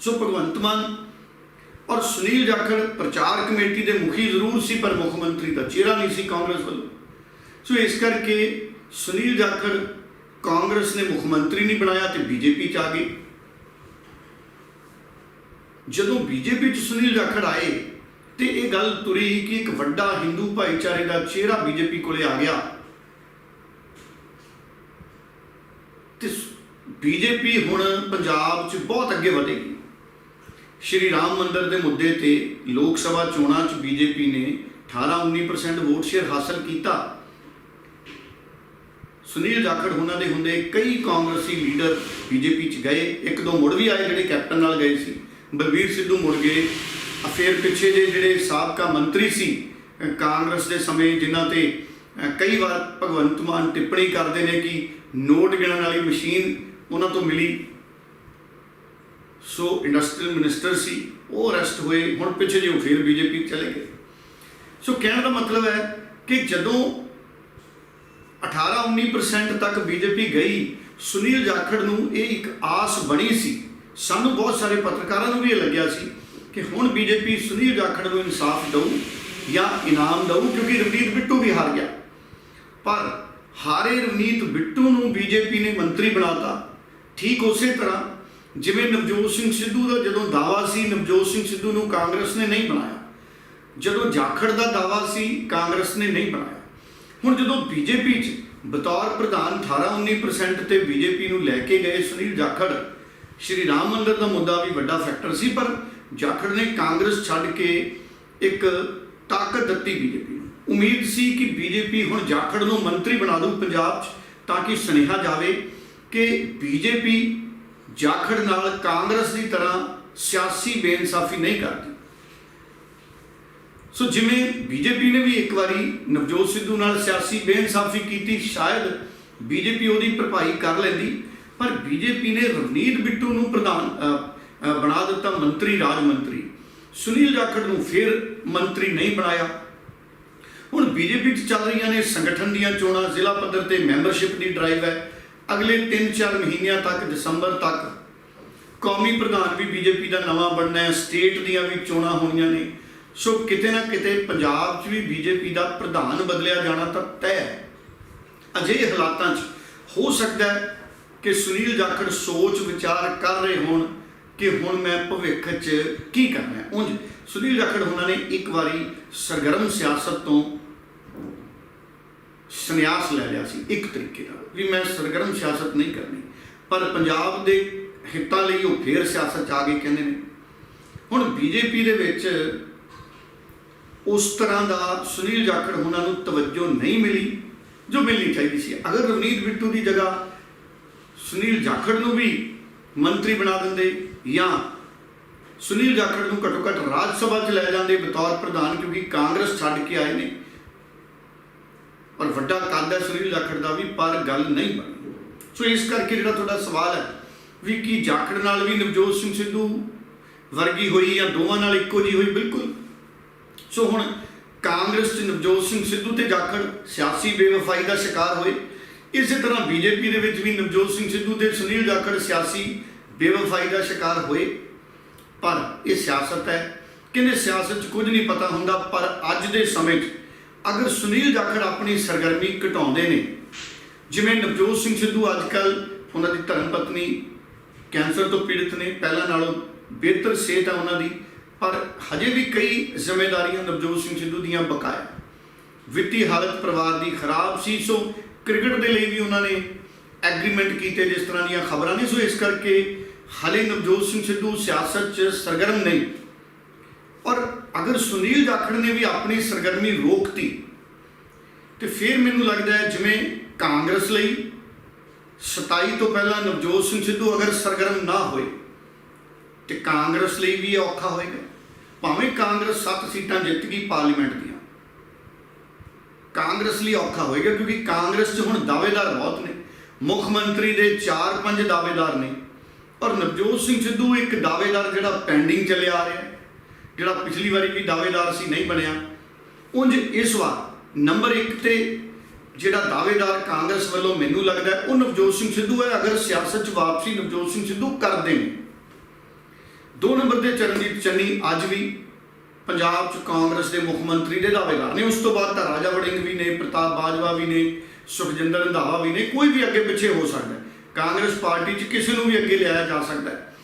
ਸੋ ਭਗਵੰਤ ਮਾਨ ਔਰ ਸੁਨੀਲ ਜਾਖੜ ਪ੍ਰਚਾਰ ਕਮੇਟੀ ਦੇ ਮੁਖੀ ਜ਼ਰੂਰ ਸੀ, ਪਰ ਮੁੱਖ ਮੰਤਰੀ ਦਾ ਚਿਹਰਾ ਨਹੀਂ ਸੀ ਕਾਂਗਰਸ ਵੱਲੋਂ। ਸੋ ਇਸ ਕਰਕੇ ਸੁਨੀਲ ਜਾਖੜ ਕਾਂਗਰਸ ਨੇ ਮੁੱਖ ਮੰਤਰੀ ਨਹੀਂ ਬਣਾਇਆ ਤੇ ਬੀਜੇਪੀ ਚ ਆ ਗਏ। ਜਦੋਂ ਬੀਜੇਪੀ ਚ ਸੁਨੀਲ ਜਾਖੜ ਆਏ ਤੇ ਇਹ ਗੱਲ ਤੁਰੀ ਕਿ ਇੱਕ ਵੱਡਾ ਹਿੰਦੂ ਭਾਈਚਾਰੇ ਦਾ ਚਿਹਰਾ ਬੀਜੇਪੀ ਕੋਲੇ ਆ ਗਿਆ। ਤੇ ਬੀਜੇਪੀ ਹੁਣ ਪੰਜਾਬ 'ਚ ਬਹੁਤ ਅੱਗੇ ਵਧੇਗੀ। ਸ਼੍ਰੀ ਰਾਮ ਮੰਦਰ ਦੇ ਮੁੱਦੇ ਤੇ ਲੋਕ ਸਭਾ ਚੋਣਾਂ 'ਚ ਬੀਜੇਪੀ ਨੇ 18-19% ਵੋਟ ਸ਼ੇਅਰ ਹਾਸਲ ਕੀਤਾ। ਸੁਨੀਲ ਜਾਖੜ ਉਹਨਾਂ ਦੇ ਹੁੰਦੇ ਕਈ ਕਾਂਗਰਸੀ ਲੀਡਰ ਬੀਜੇਪੀ 'ਚ ਗਏ, ਇੱਕ ਦੋ ਮੁੜ ਵੀ ਆਏ ਜਿਹੜੇ ਕੈਪਟਨ ਨਾਲ ਗਏ ਸੀ। ਬਲਬੀਰ ਸਿੱਧੂ ਮੁੜ ਗਏ। ਫਿਰ ਪਿੱਛੇ ਜੇ ਜਿਹੜੇ ਸਾਬਕਾ ਮੰਤਰੀ ਸੀ ਕਾਂਗਰਸ ਦੇ ਸਮੇਂ ਜਿਨ੍ਹਾਂ ਤੇ ਕਈ ਵਾਰ ਭਗਵੰਤ ਮਾਨ ਟਿੱਪਣੀ ਕਰਦੇ ਨੇ ਕਿ ਨੋਟ ਗਿਣਨ ਵਾਲੀ ਮਸ਼ੀਨ ਉਹਨਾਂ ਤੋਂ ਮਿਲੀ। ਸੋ ਇੰਡਸਟਰੀਅਲ ਮਿਨਿਸਟਰ ਸੀ, ਉਹ ਅਰੈਸਟ ਹੋਏ। ਹੁਣ ਪਿੱਛੇ ਜੇ ਉਹ ਫਿਰ ਬੀਜੇਪੀ ਚਲੇ ਗਏ। ਸੋ ਕਹਿਣ ਦਾ ਮਤਲਬ ਹੈ ਕਿ ਜਦੋਂ 18-19% ਤੱਕ ਬੀਜੇਪੀ ਗਈ, ਸੁਨੀਲ ਜਾਖੜ ਨੂੰ ਇਹ ਇੱਕ ਆਸ ਬਣੀ ਸੀ ਸਾਨੂੰ ਬਹੁਤ ਸਾਰੇ ਪੱਤਰਕਾਰਾਂ ਨੂੰ ਵੀ ਇਹ ਲੱਗਿਆ ਸੀ ਕਿ ਹੁਣ ਬੀਜੇਪੀ ਸੁਨੀਲ ਜਾਖੜ ਨੂੰ ਇਨਸਾਫ ਦਊ ਜਾਂ ਇਨਾਮ ਦਊ, ਕਿਉਂਕਿ ਰਵਨੀਤ ਬਿੱਟੂ ਵੀ ਹਾਰ ਗਿਆ। ਪਰ ਹਾਰੇ ਰਵਨੀਤ ਬਿੱਟੂ ਨੂੰ ਬੀਜੇਪੀ ਨੇ ਮੰਤਰੀ ਬਣਾਤਾ ਠੀਕ ਉਸੇ ਤਰ੍ਹਾਂ ਜਿਵੇਂ ਨਵਜੋਤ ਸਿੰਘ ਸਿੱਧੂ ਦਾ ਜਦੋਂ ਦਾਵਾ ਸੀ, ਨਵਜੋਤ ਸਿੰਘ ਸਿੱਧੂ ਨੂੰ ਕਾਂਗਰਸ ਨੇ ਨਹੀਂ ਬਣਾਇਆ। ਜਦੋਂ ਜਾਖੜ ਦਾ ਦਾਵਾ ਸੀ, ਕਾਂਗਰਸ ਨੇ ਨਹੀਂ ਬਣਾਇਆ। ਹੁਣ ਜਦੋਂ ਬੀਜੇਪੀ 'ਚ ਬਤੌਰ ਪ੍ਰਧਾਨ 18-19% ਤੇ ਬੀਜੇਪੀ ਨੂੰ ਲੈ ਕੇ ਗਏ ਸੁਨੀਲ ਜਾਖੜ ਸ਼੍ਰੀ ਰਾਮ ਮੰਦਰ ਦਾ ਮੁੱਦਾ ਵੀ ਵੱਡਾ ਫੈਕਟਰ ਸੀ, ਪਰ ਜਾਖੜ ਨੇ ਕਾਂਗਰਸ ਛੱਡ ਕੇ ਇੱਕ ਤਾਕਤ ਦਿੱਤੀ ਬੀਜੇਪੀ ਨੂੰ। ਉਮੀਦ ਸੀ ਕਿ ਬੀਜੇਪੀ ਹੁਣ ਜਾਖੜ ਨੂੰ ਮੰਤਰੀ ਬਣਾ ਦਊ ਪੰਜਾਬ 'ਚ, ਤਾਂ ਕਿ ਸੁਨੇਹਾ ਜਾਵੇ ਕਿ ਬੀਜੇਪੀ ਜਾਖੜ ਨਾਲ ਕਾਂਗਰਸ ਦੀ ਤਰ੍ਹਾਂ ਸਿਆਸੀ ਬੇਇਨਸਾਫੀ ਨਹੀਂ ਕਰਦੀ। ਸੋ ਜਿਵੇਂ ਬੀਜੇਪੀ ਨੇ ਵੀ ਇੱਕ ਵਾਰੀ ਨਵਜੋਤ ਸਿੱਧੂ ਨਾਲ ਸਿਆਸੀ ਬੇਇਨਸਾਫੀ ਕੀਤੀ, ਸ਼ਾਇਦ ਬੀਜੇਪੀ ਉਹਦੀ ਭਰਪਾਈ ਕਰ ਲੈਂਦੀ। ਪਰ ਬੀਜੇਪੀ ਨੇ ਰਵਨੀਤ ਬਿੱਟੂ ਨੂੰ ਪ੍ਰਧਾਨ ਬਣਾ ਦਿੱਤਾ ਮੰਤਰੀ, ਰਾਜ ਮੰਤਰੀ। ਸੁਨੀਲ ਜਾਖੜ ਨੂੰ ਫਿਰ ਮੰਤਰੀ ਨਹੀਂ ਬਣਾਇਆ। ਹੁਣ ਬੀਜੇਪੀ 'ਚ ਚੱਲ ਰਹੀਆਂ ਨੇ ਸੰਗਠਨ ਦੀਆਂ ਚੋਣਾਂ, ਜ਼ਿਲ੍ਹਾ ਪੱਧਰ ਤੇ ਮੈਂਬਰਸ਼ਿਪ ਦੀ ਡਰਾਈਵ ਹੈ। ਅਗਲੇ 3-4 ਮਹੀਨਿਆਂ ਤੱਕ, ਦਸੰਬਰ ਤੱਕ ਕੌਮੀ ਪ੍ਰਧਾਨ ਵੀ ਬੀਜੇਪੀ ਦਾ ਨਵਾਂ ਬਣਨਾ ਹੈ। ਸਟੇਟ ਦੀਆਂ ਵੀ ਚੋਣਾਂ ਹੋਣੀਆਂ ਨੇ। ਸੋ ਕਿਤੇ ਨਾ ਕਿਤੇ ਪੰਜਾਬ 'ਚ ਵੀ ਬੀਜੇਪੀ ਦਾ ਪ੍ਰਧਾਨ ਬਦਲਿਆ ਜਾਣਾ ਤਾਂ ਤੈਅ ਹੈ। ਅਜਿਹੇ ਹਾਲਾਤਾਂ 'ਚ ਹੋ ਸਕਦਾ ਹੈ ਕਿ ਸੁਨੀਲ ਜਾਖੜ ਸੋਚ ਵਿਚਾਰ ਕਰ ਰਹੇ ਹੋਣ ਕਿ ਹੁਣ ਮੈਂ ਭਵਿੱਖ 'ਚ ਕੀ ਕਰਨਾ ਹੈ? ਉਂਝ ਸੁਨੀਲ ਜਾਖੜ ਉਹਨਾਂ ਨੇ ਇੱਕ ਵਾਰੀ ਸਰਗਰਮ ਸਿਆਸਤ ਤੋਂ ਸੰਨਿਆਸ ਲੈ ਲਿਆ ਸੀ ਇੱਕ ਤਰੀਕੇ ਨਾਲ ਵੀ ਮੈਂ ਸਰਗਰਮ ਸਿਆਸਤ ਨਹੀਂ ਕਰਨੀ। ਪਰ ਪੰਜਾਬ ਦੇ ਹਿੱਤਾਂ ਲਈ ਉਹ ਫੇਰ ਸਿਆਸਤ 'ਚ ਆ ਗਏ ਕਹਿੰਦੇ ਨੇ। ਹੁਣ ਬੀਜੇਪੀ ਦੇ ਵਿੱਚ ਉਸ ਤਰ੍ਹਾਂ ਦਾ ਸੁਨੀਲ ਜਾਖੜ ਉਹਨਾਂ ਨੂੰ ਤਵੱਜੋ ਨਹੀਂ ਮਿਲੀ, ਜੋ ਮਿਲਣੀ ਚਾਹੀਦੀ ਸੀ। ਅਗਰ ਰਵਨੀਤ ਬਿੱਟੂ ਦੀ ਜਗ੍ਹਾ ਸੁਨੀਲ ਜਾਖੜ ਨੂੰ ਵੀ ਮੰਤਰੀ ਬਣਾ ਦਿੰਦੇ ਜਾਂ ਸੁਨੀਲ ਜਾਖੜ ਨੂੰ ਘੱਟੋ ਘੱਟ ਰਾਜ ਸਭਾ 'ਚ ਲੈ ਜਾਂਦੇ ਬਤੌਰ ਪ੍ਰਧਾਨ ਕਿਉਂਕਿ ਕਾਂਗਰਸ ਛੱਡ ਕੇ ਆਏ ਨੇ। ਪਰ ਵੱਡਾ ਕੱਦ ਹੈ ਸੁਨੀਲ ਜਾਖੜ ਦਾ ਵੀ, ਪਰ ਗੱਲ ਨਹੀਂ ਬਣੀ ਸੋ ਇਸ ਕਰਕੇ ਜਿਹੜਾ ਤੁਹਾਡਾ ਸਵਾਲ ਹੈ ਵੀ ਕੀ ਜਾਖੜ ਨਾਲ ਵੀ ਨਵਜੋਤ ਸਿੰਘ ਸਿੱਧੂ ਵਰਗੀ ਹੋਈ ਜਾਂ ਦੋਵਾਂ ਨਾਲ ਇੱਕੋ ਜਿਹੀ ਹੋਈ? ਬਿਲਕੁਲ। ਸੋ ਹੁਣ ਕਾਂਗਰਸ ਚ ਨਵਜੋਤ ਸਿੰਘ ਸਿੱਧੂ ਤੇ ਜਾਖੜ ਸਿਆਸੀ ਬੇਵਫਾਈ ਦਾ ਸ਼ਿਕਾਰ ਹੋਏ। ਇਸੇ ਤਰ੍ਹਾਂ ਬੀਜੇਪੀ ਦੇ ਵਿੱਚ ਵੀ ਨਵਜੋਤ ਸਿੰਘ ਸਿੱਧੂ ਤੇ ਸੁਨੀਲ ਜਾਖੜ ਸਿਆਸੀ ਬੇਵਫਾਈ ਦਾ ਸ਼ਿਕਾਰ ਹੋਏ। ਪਰ ਇਹ ਸਿਆਸਤ ਹੈ। ਕਹਿੰਦੇ ਸਿਆਸਤ 'ਚ ਕੁਝ ਨਹੀਂ ਪਤਾ ਹੁੰਦਾ, ਪਰ ਅੱਜ ਦੇ ਸਮੇਂ 'ਚ ਅਗਰ ਸੁਨੀਲ ਜਾਖੜ ਆਪਣੀ ਸਰਗਰਮੀ ਘਟਾਉਂਦੇ ਨੇ, ਜਿਵੇਂ ਨਵਜੋਤ ਸਿੰਘ ਸਿੱਧੂ ਅੱਜ ਕੱਲ ਉਹਨਾਂ ਦੀ ਧਰਮ ਪਤਨੀ ਕੈਂਸਰ ਤੋਂ ਪੀੜਤ ਨੇ, ਪਹਿਲਾਂ ਨਾਲੋਂ ਬਿਹਤਰ ਸਿਹਤ ਹੈ ਉਹਨਾਂ ਦੀ, ਪਰ ਹਜੇ ਵੀ ਕਈ ਜ਼ਿੰਮੇਵਾਰੀਆਂ ਨਵਜੋਤ ਸਿੰਘ ਸਿੱਧੂ ਦੀਆਂ ਬਕਾਇਆ। ਵਿੱਤੀ ਹਾਲਤ ਪਰਿਵਾਰ ਦੀ ਖਰਾਬ ਸੀ, ਸੋ ਕ੍ਰਿਕਟ ਦੇ ਲਈ ਵੀ ਉਹਨਾਂ ਨੇ ਐਗਰੀਮੈਂਟ ਕੀਤੇ ਜਿਸ ਤਰ੍ਹਾਂ ਦੀਆਂ ਖਬਰਾਂ ਨੇ। ਸੋ ਇਸ ਕਰਕੇ ਹਲੇ ਨਵਜੋਤ ਸਿੰਘ ਸਿੱਧੂ ਸਿਆਸਤ 'ਚ ਸਰਗਰਮ ਨਹੀਂ। ਪਰ ਅਗਰ ਸੁਨੀਲ ਜਾਖੜ ਨੇ ਵੀ ਆਪਣੀ ਸਰਗਰਮੀ ਰੋਕਤੀ, ਤੇ ਫਿਰ ਮੈਨੂੰ ਲੱਗਦਾ ਹੈ ਜਿਵੇਂ ਕਾਂਗਰਸ ਲਈ 27 ਤੋਂ ਪਹਿਲਾਂ ਨਵਜੋਤ ਸਿੰਘ ਸਿੱਧੂ ਅਗਰ ਸਰਗਰਮ ਨਾ ਹੋਏ, ਤੇ ਕਾਂਗਰਸ ਲਈ ਵੀ ਇਹ ਔਖਾ ਹੋਏਗਾ। ਭਾਵੇਂ ਕਾਂਗਰਸ 7 ਸੀਟਾਂ ਜਿੱਤ ਗਈ ਪਾਰਲੀਮੈਂਟ ਦੀਆਂ। ਕਾਂਗਰਸ ਲਈ ਔਖਾ ਹੋਏਗਾ ਕਿਉਂਕਿ ਕਾਂਗਰਸ 'ਚ ਹੁਣ ਦਾਅਵੇਦਾਰ ਬਹੁਤ ਨੇ। ਮੁੱਖ ਮੰਤਰੀ ਦੇ 4-5 ਦਾਅਵੇਦਾਰ ਨੇ। ਔਰ ਨਵਜੋਤ ਸਿੰਘ ਸਿੱਧੂ ਇੱਕ ਦਾਅਵੇਦਾਰ ਜਿਹੜਾ ਪੈਂਡਿੰਗ ਚੱਲਿਆ ਆ ਰਿਹਾ ਜਿਹੜਾ ਪਿਛਲੀ ਵਾਰੀ ਵੀ ਦਾਅਵੇਦਾਰ ਸੀ, ਨਹੀਂ ਬਣਿਆ। ਉਂਝ ਇਸ ਵਾਰ ਨੰਬਰ 1 ਤੇ ਜਿਹੜਾ ਦਾਅਵੇਦਾਰ ਕਾਂਗਰਸ ਵੱਲੋਂ ਮੈਨੂੰ ਲੱਗਦਾ ਉਹ ਨਵਜੋਤ ਸਿੰਘ ਸਿੱਧੂ ਹੈ। ਅਗਰ ਸਿਆਸਤ 'ਚ ਵਾਪਸੀ ਨਵਜੋਤ ਸਿੰਘ ਸਿੱਧੂ ਕਰਦੇ ਨੇ। ਦੋ ਨੰਬਰ 'ਤੇ ਚਰਨਜੀਤ ਚੰਨੀ ਅੱਜ ਵੀ ਪੰਜਾਬ 'ਚ ਕਾਂਗਰਸ ਦੇ ਮੁੱਖ ਮੰਤਰੀ ਦੇ ਦਾਅਵੇਦਾਰ ਨੇ। ਉਸ ਤੋਂ ਬਾਅਦ ਤਾਂ ਰਾਜਾ ਵੜਿੰਗ ਵੀ ਨੇ, ਪ੍ਰਤਾਪ ਬਾਜਵਾ ਵੀ ਨੇ, ਸੁਖਜਿੰਦਰ ਰੰਧਾਵਾ ਵੀ ਨੇ, ਕੋਈ ਵੀ ਅੱਗੇ ਪਿੱਛੇ ਹੋ ਸਕਦਾ ਕਾਂਗਰਸ ਪਾਰਟੀ 'ਚ ਕਿਸੇ ਨੂੰ ਵੀ ਅੱਗੇ ਲਿਆਇਆ ਜਾ ਸਕਦਾ ਹੈ।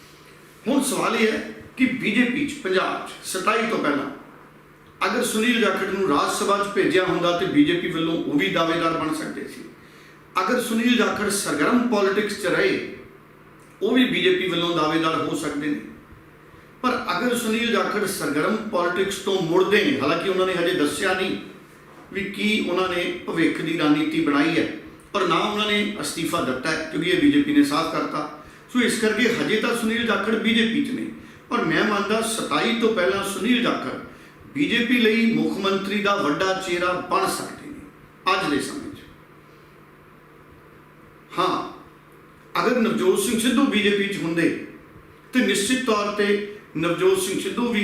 ਹੁਣ ਸਵਾਲ ਇਹ ਹੈ ਕਿ ਬੀਜੇਪੀ 'ਚ, ਪੰਜਾਬ 'ਚ 27 ਤੋਂ ਪਹਿਲਾਂ ਅਗਰ ਸੁਨੀਲ ਜਾਖੜ ਨੂੰ ਰਾਜ ਸਭਾ 'ਚ ਭੇਜਿਆ ਹੁੰਦਾ ਤੇ ਬੀਜੇਪੀ ਵੱਲੋਂ ਉਹ ਵੀ ਦਾਅਵੇਦਾਰ ਬਣ ਸਕਦੇ ਸੀ। ਅਗਰ ਸੁਨੀਲ ਜਾਖੜ ਸਰਗਰਮ ਪੋਲਿਟਿਕਸ 'ਚ ਰਹੇ, ਉਹ ਵੀ ਬੀਜੇਪੀ ਵੱਲੋਂ ਦਾਅਵੇਦਾਰ ਹੋ ਸਕਦੇ ਨੇ। ਅਗਰ ਸੁਨੀਲ ਜਾਖੜ ਸਰਗਰਮ ਪੋਲਿਟਿਕਸ ਤੋਂ ਮੁੜਦੇ ਨੇ, ਹਾਲਾਂਕਿ ਉਹਨਾਂ ਨੇ ਹਜੇ ਦੱਸਿਆ ਨਹੀਂ ਵੀ ਕੀ ਉਹਨਾਂ ਨੇ ਭਵਿੱਖ ਦੀ ਰਣਨੀਤੀ ਬਣਾਈ ਹੈ, ਪਰ ਨਾ ਉਹਨਾਂ ਨੇ ਅਸਤੀਫਾ ਦਿੱਤਾ ਕਿਉਂਕਿ ਇਹ ਬੀਜੇਪੀ ਨੇ ਸਾਫ਼ ਕਰਤਾ। ਸੋ ਇਸ ਕਰਕੇ ਹਜੇ ਤਾਂ ਸੁਨੀਲ ਜਾਖੜ ਬੀਜੇਪੀ 'ਚ ਨੇ। ਪਰ ਮੈਂ ਮੰਨਦਾ 27 ਤੋਂ ਪਹਿਲਾਂ ਸੁਨੀਲ ਜਾਖੜ ਬੀਜੇਪੀ ਲਈ ਮੁੱਖ ਮੰਤਰੀ ਦਾ ਵੱਡਾ ਚਿਹਰਾ ਬਣ ਸਕਦੇ ਨੇ, ਅੱਜ ਦੇ ਸਮੇਂ 'ਚ। ਹਾਂ, ਅਗਰ ਨਵਜੋਤ ਸਿੰਘ ਸਿੱਧੂ ਬੀਜੇਪੀ 'ਚ ਹੁੰਦੇ, ਤੇ ਨਿਸ਼ਚਿਤ ਤੌਰ ਤੇ ਨਵਜੋਤ ਸਿੰਘ ਸਿੱਧੂ ਵੀ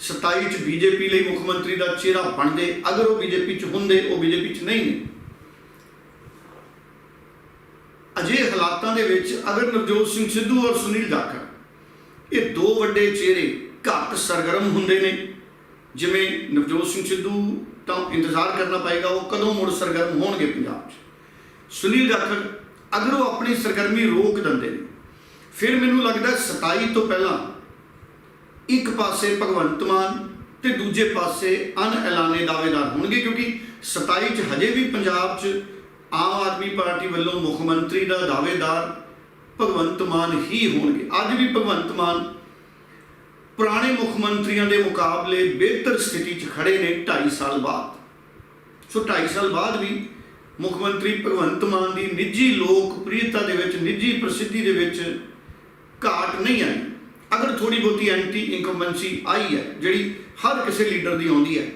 27 ਚ ਬੀਜੇਪੀ ਲਈ ਮੁੱਖ ਮੰਤਰੀ ਦਾ ਚਿਹਰਾ ਬਣਦੇ। ਅਗਰ ਉਹ ਬੀਜੇਪੀ ਚ ਹੁੰਦੇ, ਉਹ ਬੀਜੇਪੀ ਚ ਨਹੀਂ ਨੇ। ਅਜੇ ਹਾਲਾਤਾਂ ਦੇ ਵਿੱਚ ਅਗਰ ਨਵਜੋਤ ਸਿੰਘ ਸਿੱਧੂ ਔਰ ਸੁਨੀਲ ਜਾਖੜ ਇਹ ਦੋ ਵੱਡੇ ਚਿਹਰੇ ਘੱਟ ਸਰਗਰਮ ਹੁੰਦੇ ਨੇ, ਜਿਵੇਂ ਨਵਜੋਤ ਸਿੰਘ ਸਿੱਧੂ ਤਾਂ ਇੰਤਜ਼ਾਰ ਕਰਨਾ ਪਏਗਾ ਉਹ ਕਦੋਂ ਮੁੜ ਸਰਗਰਮ ਹੋਣਗੇ ਪੰਜਾਬ 'ਚ। ਸੁਨੀਲ ਜਾਖੜ ਅਗਰ ਉਹ ਆਪਣੀ ਸਰਗਰਮੀ ਰੋਕ ਦਿੰਦੇ ਨੇ, ਫਿਰ ਮੈਨੂੰ ਲੱਗਦਾ 27 ਤੋਂ ਪਹਿਲਾਂ ਇੱਕ ਪਾਸੇ ਭਗਵੰਤ ਮਾਨ ਤੇ ਦੂਜੇ ਪਾਸੇ ਅਨਐਲਾਨੇ ਦਾਅਵੇਦਾਰ ਹੋਣਗੇ, ਕਿਉਂਕਿ 27 ਚ ਹਜੇ ਵੀ ਪੰਜਾਬ 'ਚ ਆਮ ਆਦਮੀ ਪਾਰਟੀ ਵੱਲੋਂ ਮੁੱਖ ਮੰਤਰੀ ਦਾ ਦਾਅਵੇਦਾਰ ਭਗਵੰਤ ਮਾਨ ਹੀ ਹੋਣਗੇ। ਅੱਜ ਵੀ ਭਗਵੰਤ ਮਾਨ ਪੁਰਾਣੇ ਮੁੱਖ ਮੰਤਰੀਆਂ ਦੇ ਮੁਕਾਬਲੇ ਬਿਹਤਰ ਸਥਿਤੀ 'ਚ ਖੜੇ ਨੇ 2.5 ਸਾਲ ਬਾਅਦ। ਸੋ 2.5 ਸਾਲ ਬਾਅਦ ਵੀ ਮੁੱਖ ਮੰਤਰੀ ਭਗਵੰਤ ਮਾਨ ਦੀ ਨਿੱਜੀ ਲੋਕਪ੍ਰਿਯਤਾ ਦੇ ਵਿੱਚ, ਨਿੱਜੀ ਪ੍ਰਸਿੱਧੀ ਦੇ ਵਿੱਚ ਘਾਟ ਨਹੀਂ ਆਈ। ਅਗਰ ਥੋੜੀ ਬਹੁਤੀ ਐਂਟੀ ਇਨਕੰਬੈਂਸੀ ਆਈ ਹੈ, ਜਿਹੜੀ ਹਰ ਕਿਸੇ ਲੀਡਰ ਦੀ ਆਉਂਦੀ ਹੈ,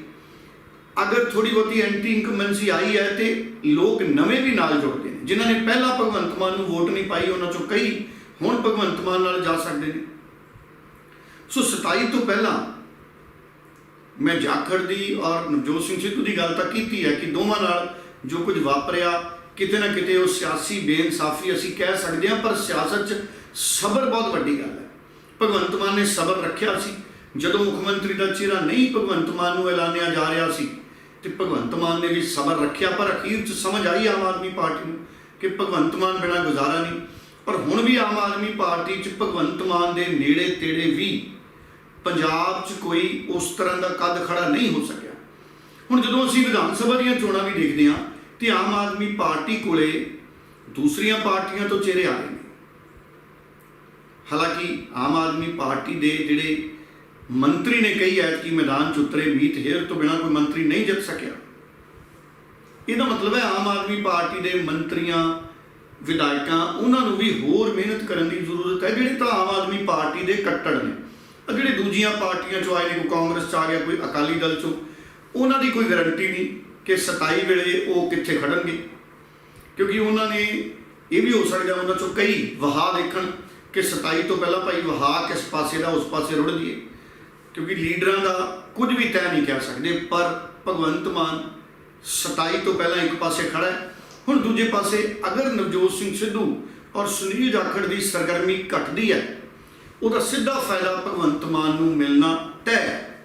ਅਗਰ ਥੋੜੀ ਬਹੁਤੀ ਐਂਟੀ ਇਨਕੰਬੈਂਸੀ ਆਈ ਹੈ ਤੇ ਲੋਕ ਨਵੇਂ ਵੀ ਨਾਲ ਜੁੜਦੇ ਨੇ, ਜਿਨ੍ਹਾਂ ਨੇ ਪਹਿਲਾਂ ਭਗਵੰਤ ਮਾਨ ਨੂੰ ਵੋਟ ਨਹੀਂ ਪਾਈ, ਉਹਨਾਂ ਚੋਂ ਕਈ ਹੁਣ ਭਗਵੰਤ ਮਾਨ ਨਾਲ ਜਾ ਸਕਦੇ ਨੇ। ਸੋ 27 ਤੋਂ ਪਹਿਲਾਂ ਮੈਂ ਜਾਖੜ ਦੀ ਔਰ ਨਵਜੋਤ ਸਿੰਘ ਸਿੱਧੂ ਦੀ ਗੱਲ ਤਾਂ ਕੀਤੀ ਹੈ ਕਿ ਦੋਵਾਂ ਨਾਲ ਜੋ ਕੁਝ ਵਾਪਰਿਆ, ਕਿਤੇ ਨਾ ਕਿਤੇ ਉਹ ਸਿਆਸੀ ਬੇਇਨਸਾਫੀ ਅਸੀਂ ਕਹਿ ਸਕਦੇ ਹਾਂ, ਪਰ ਸਿਆਸਤ 'ਚ ਸਬਰ ਬਹੁਤ ਵੱਡੀ ਗੱਲ ਹੈ। ਭਗਵੰਤ ਮਾਨ ਨੇ ਸਬਰ ਰੱਖਿਆ ਸੀ। ਜਦੋਂ ਮੁੱਖ ਮੰਤਰੀ ਦਾ ਚਿਹਰਾ ਨਹੀਂ ਭਗਵੰਤ ਮਾਨ ਨੂੰ ਐਲਾਨਿਆ ਜਾ ਰਿਹਾ ਸੀ, ਤੇ ਭਗਵੰਤ ਮਾਨ ਨੇ ਵੀ ਸਬਰ ਰੱਖਿਆ, ਪਰ ਅਖੀਰ 'ਚ ਸਮਝ ਆਈ ਆਮ ਆਦਮੀ ਪਾਰਟੀ ਨੂੰ ਕਿ ਭਗਵੰਤ ਮਾਨ ਬਿਨਾਂ ਗੁਜ਼ਾਰਾ ਨਹੀਂ। ਪਰ ਹੁਣ ਵੀ ਆਮ ਆਦਮੀ ਪਾਰਟੀ 'ਚ ਭਗਵੰਤ ਮਾਨ ਦੇ ਨੇੜੇ ਤੇੜੇ ਵੀ ਪੰਜਾਬ 'ਚ ਕੋਈ ਉਸ ਤਰ੍ਹਾਂ ਦਾ ਕੱਦ ਖੜਾ ਨਹੀਂ ਹੋ ਸਕਿਆ। ਹੁਣ ਜਦੋਂ ਅਸੀਂ ਵਿਧਾਨ ਸਭਾ ਦੀਆਂ ਚੋਣਾਂ ਵੀ ਦੇਖਦੇ ਹਾਂ, ਤੇ ਆਮ ਆਦਮੀ ਪਾਰਟੀ ਕੋਲੇ ਦੂਸਰੀਆਂ ਪਾਰਟੀਆਂ ਤੋਂ ਚਿਹਰੇ ਆ ਰਹੇ ਨੇ। ਹਾਲਾਂਕਿ ਆਮ ਆਦਮੀ ਪਾਰਟੀ ਦੇ ਜਿਹੜੇ ਮੰਤਰੀ ਨੇ ਕਹੀ ਐ ਕਿ ਮੈਦਾਨ 'ਚ ਉਤਰੇ ਮੀਤ ਹੇਰ ਤੋਂ ਬਿਨਾਂ ਕੋਈ ਮੰਤਰੀ ਨਹੀਂ ਜਿੱਤ ਸਕਿਆ। ਇਹਦਾ ਮਤਲਬ ਹੈ ਆਮ ਆਦਮੀ ਪਾਰਟੀ ਦੇ ਮੰਤਰੀਆਂ, ਵਿਧਾਇਕਾਂ, ਉਹਨਾਂ ਨੂੰ ਵੀ ਹੋਰ ਮਿਹਨਤ ਕਰਨ ਦੀ ਜ਼ਰੂਰਤ ਹੈ, ਜਿਹੜੇ ਤਾਂ ਆਮ ਆਦਮੀ ਪਾਰਟੀ ਦੇ ਕੱਟੜ ਨੇ। ਆ ਜਿਹੜੇ ਦੂਜੀਆਂ ਪਾਰਟੀਆਂ ਚੋਂ ਆਏ ਨੇ, ਕੋਈ ਕਾਂਗਰਸ ਚ ਆ ਗਿਆ, ਕੋਈ ਅਕਾਲੀ ਦਲ ਚੋਂ, ਉਹਨਾਂ ਦੀ ਕੋਈ ਗਾਰੰਟੀ ਨਹੀਂ ਕਿ 27 ਵੇਲੇ ਉਹ ਕਿੱਥੇ ਖੜਨਗੇ। ਕਿਉਂਕਿ ਉਹਨਾਂ ਨੇ ਇਹ ਵੀ ਹੋ ਸਕਦਾ ਉਹਨਾਂ ਚੋਂ ਕਈ ਵਹਾ ਦੇਖਣ ਕਿ 27 ਤੋਂ ਪਹਿਲਾਂ ਭਾਈ ਵਹਾ ਕਿਸ ਪਾਸੇ ਦਾ, ਉਸ ਪਾਸੇ ਰੁੜ ਜੀਏ ਕਿਉਂਕਿ ਲੀਡਰਾਂ ਦਾ ਕੁਝ ਵੀ ਤੈਅ ਨਹੀਂ ਕਹਿ ਸਕਦੇ, ਪਰ ਭਗਵੰਤ ਮਾਨ 27 ਤੋਂ ਪਹਿਲਾਂ ਇੱਕ ਪਾਸੇ ਖੜਾ ਹੈ। ਹੁਣ ਦੂਜੇ ਪਾਸੇ ਅਗਰ ਨਵਜੋਤ ਸਿੰਘ ਸਿੱਧੂ ਔਰ ਸੁਨੀਲ ਜਾਖੜ ਦੀ ਸਰਗਰਮੀ ਘਟਦੀ ਹੈ, ਉਹਦਾ ਸਿੱਧਾ ਫਾਇਦਾ ਭਗਵੰਤ ਮਾਨ ਨੂੰ ਮਿਲਣਾ ਤੈਅ ਹੈ।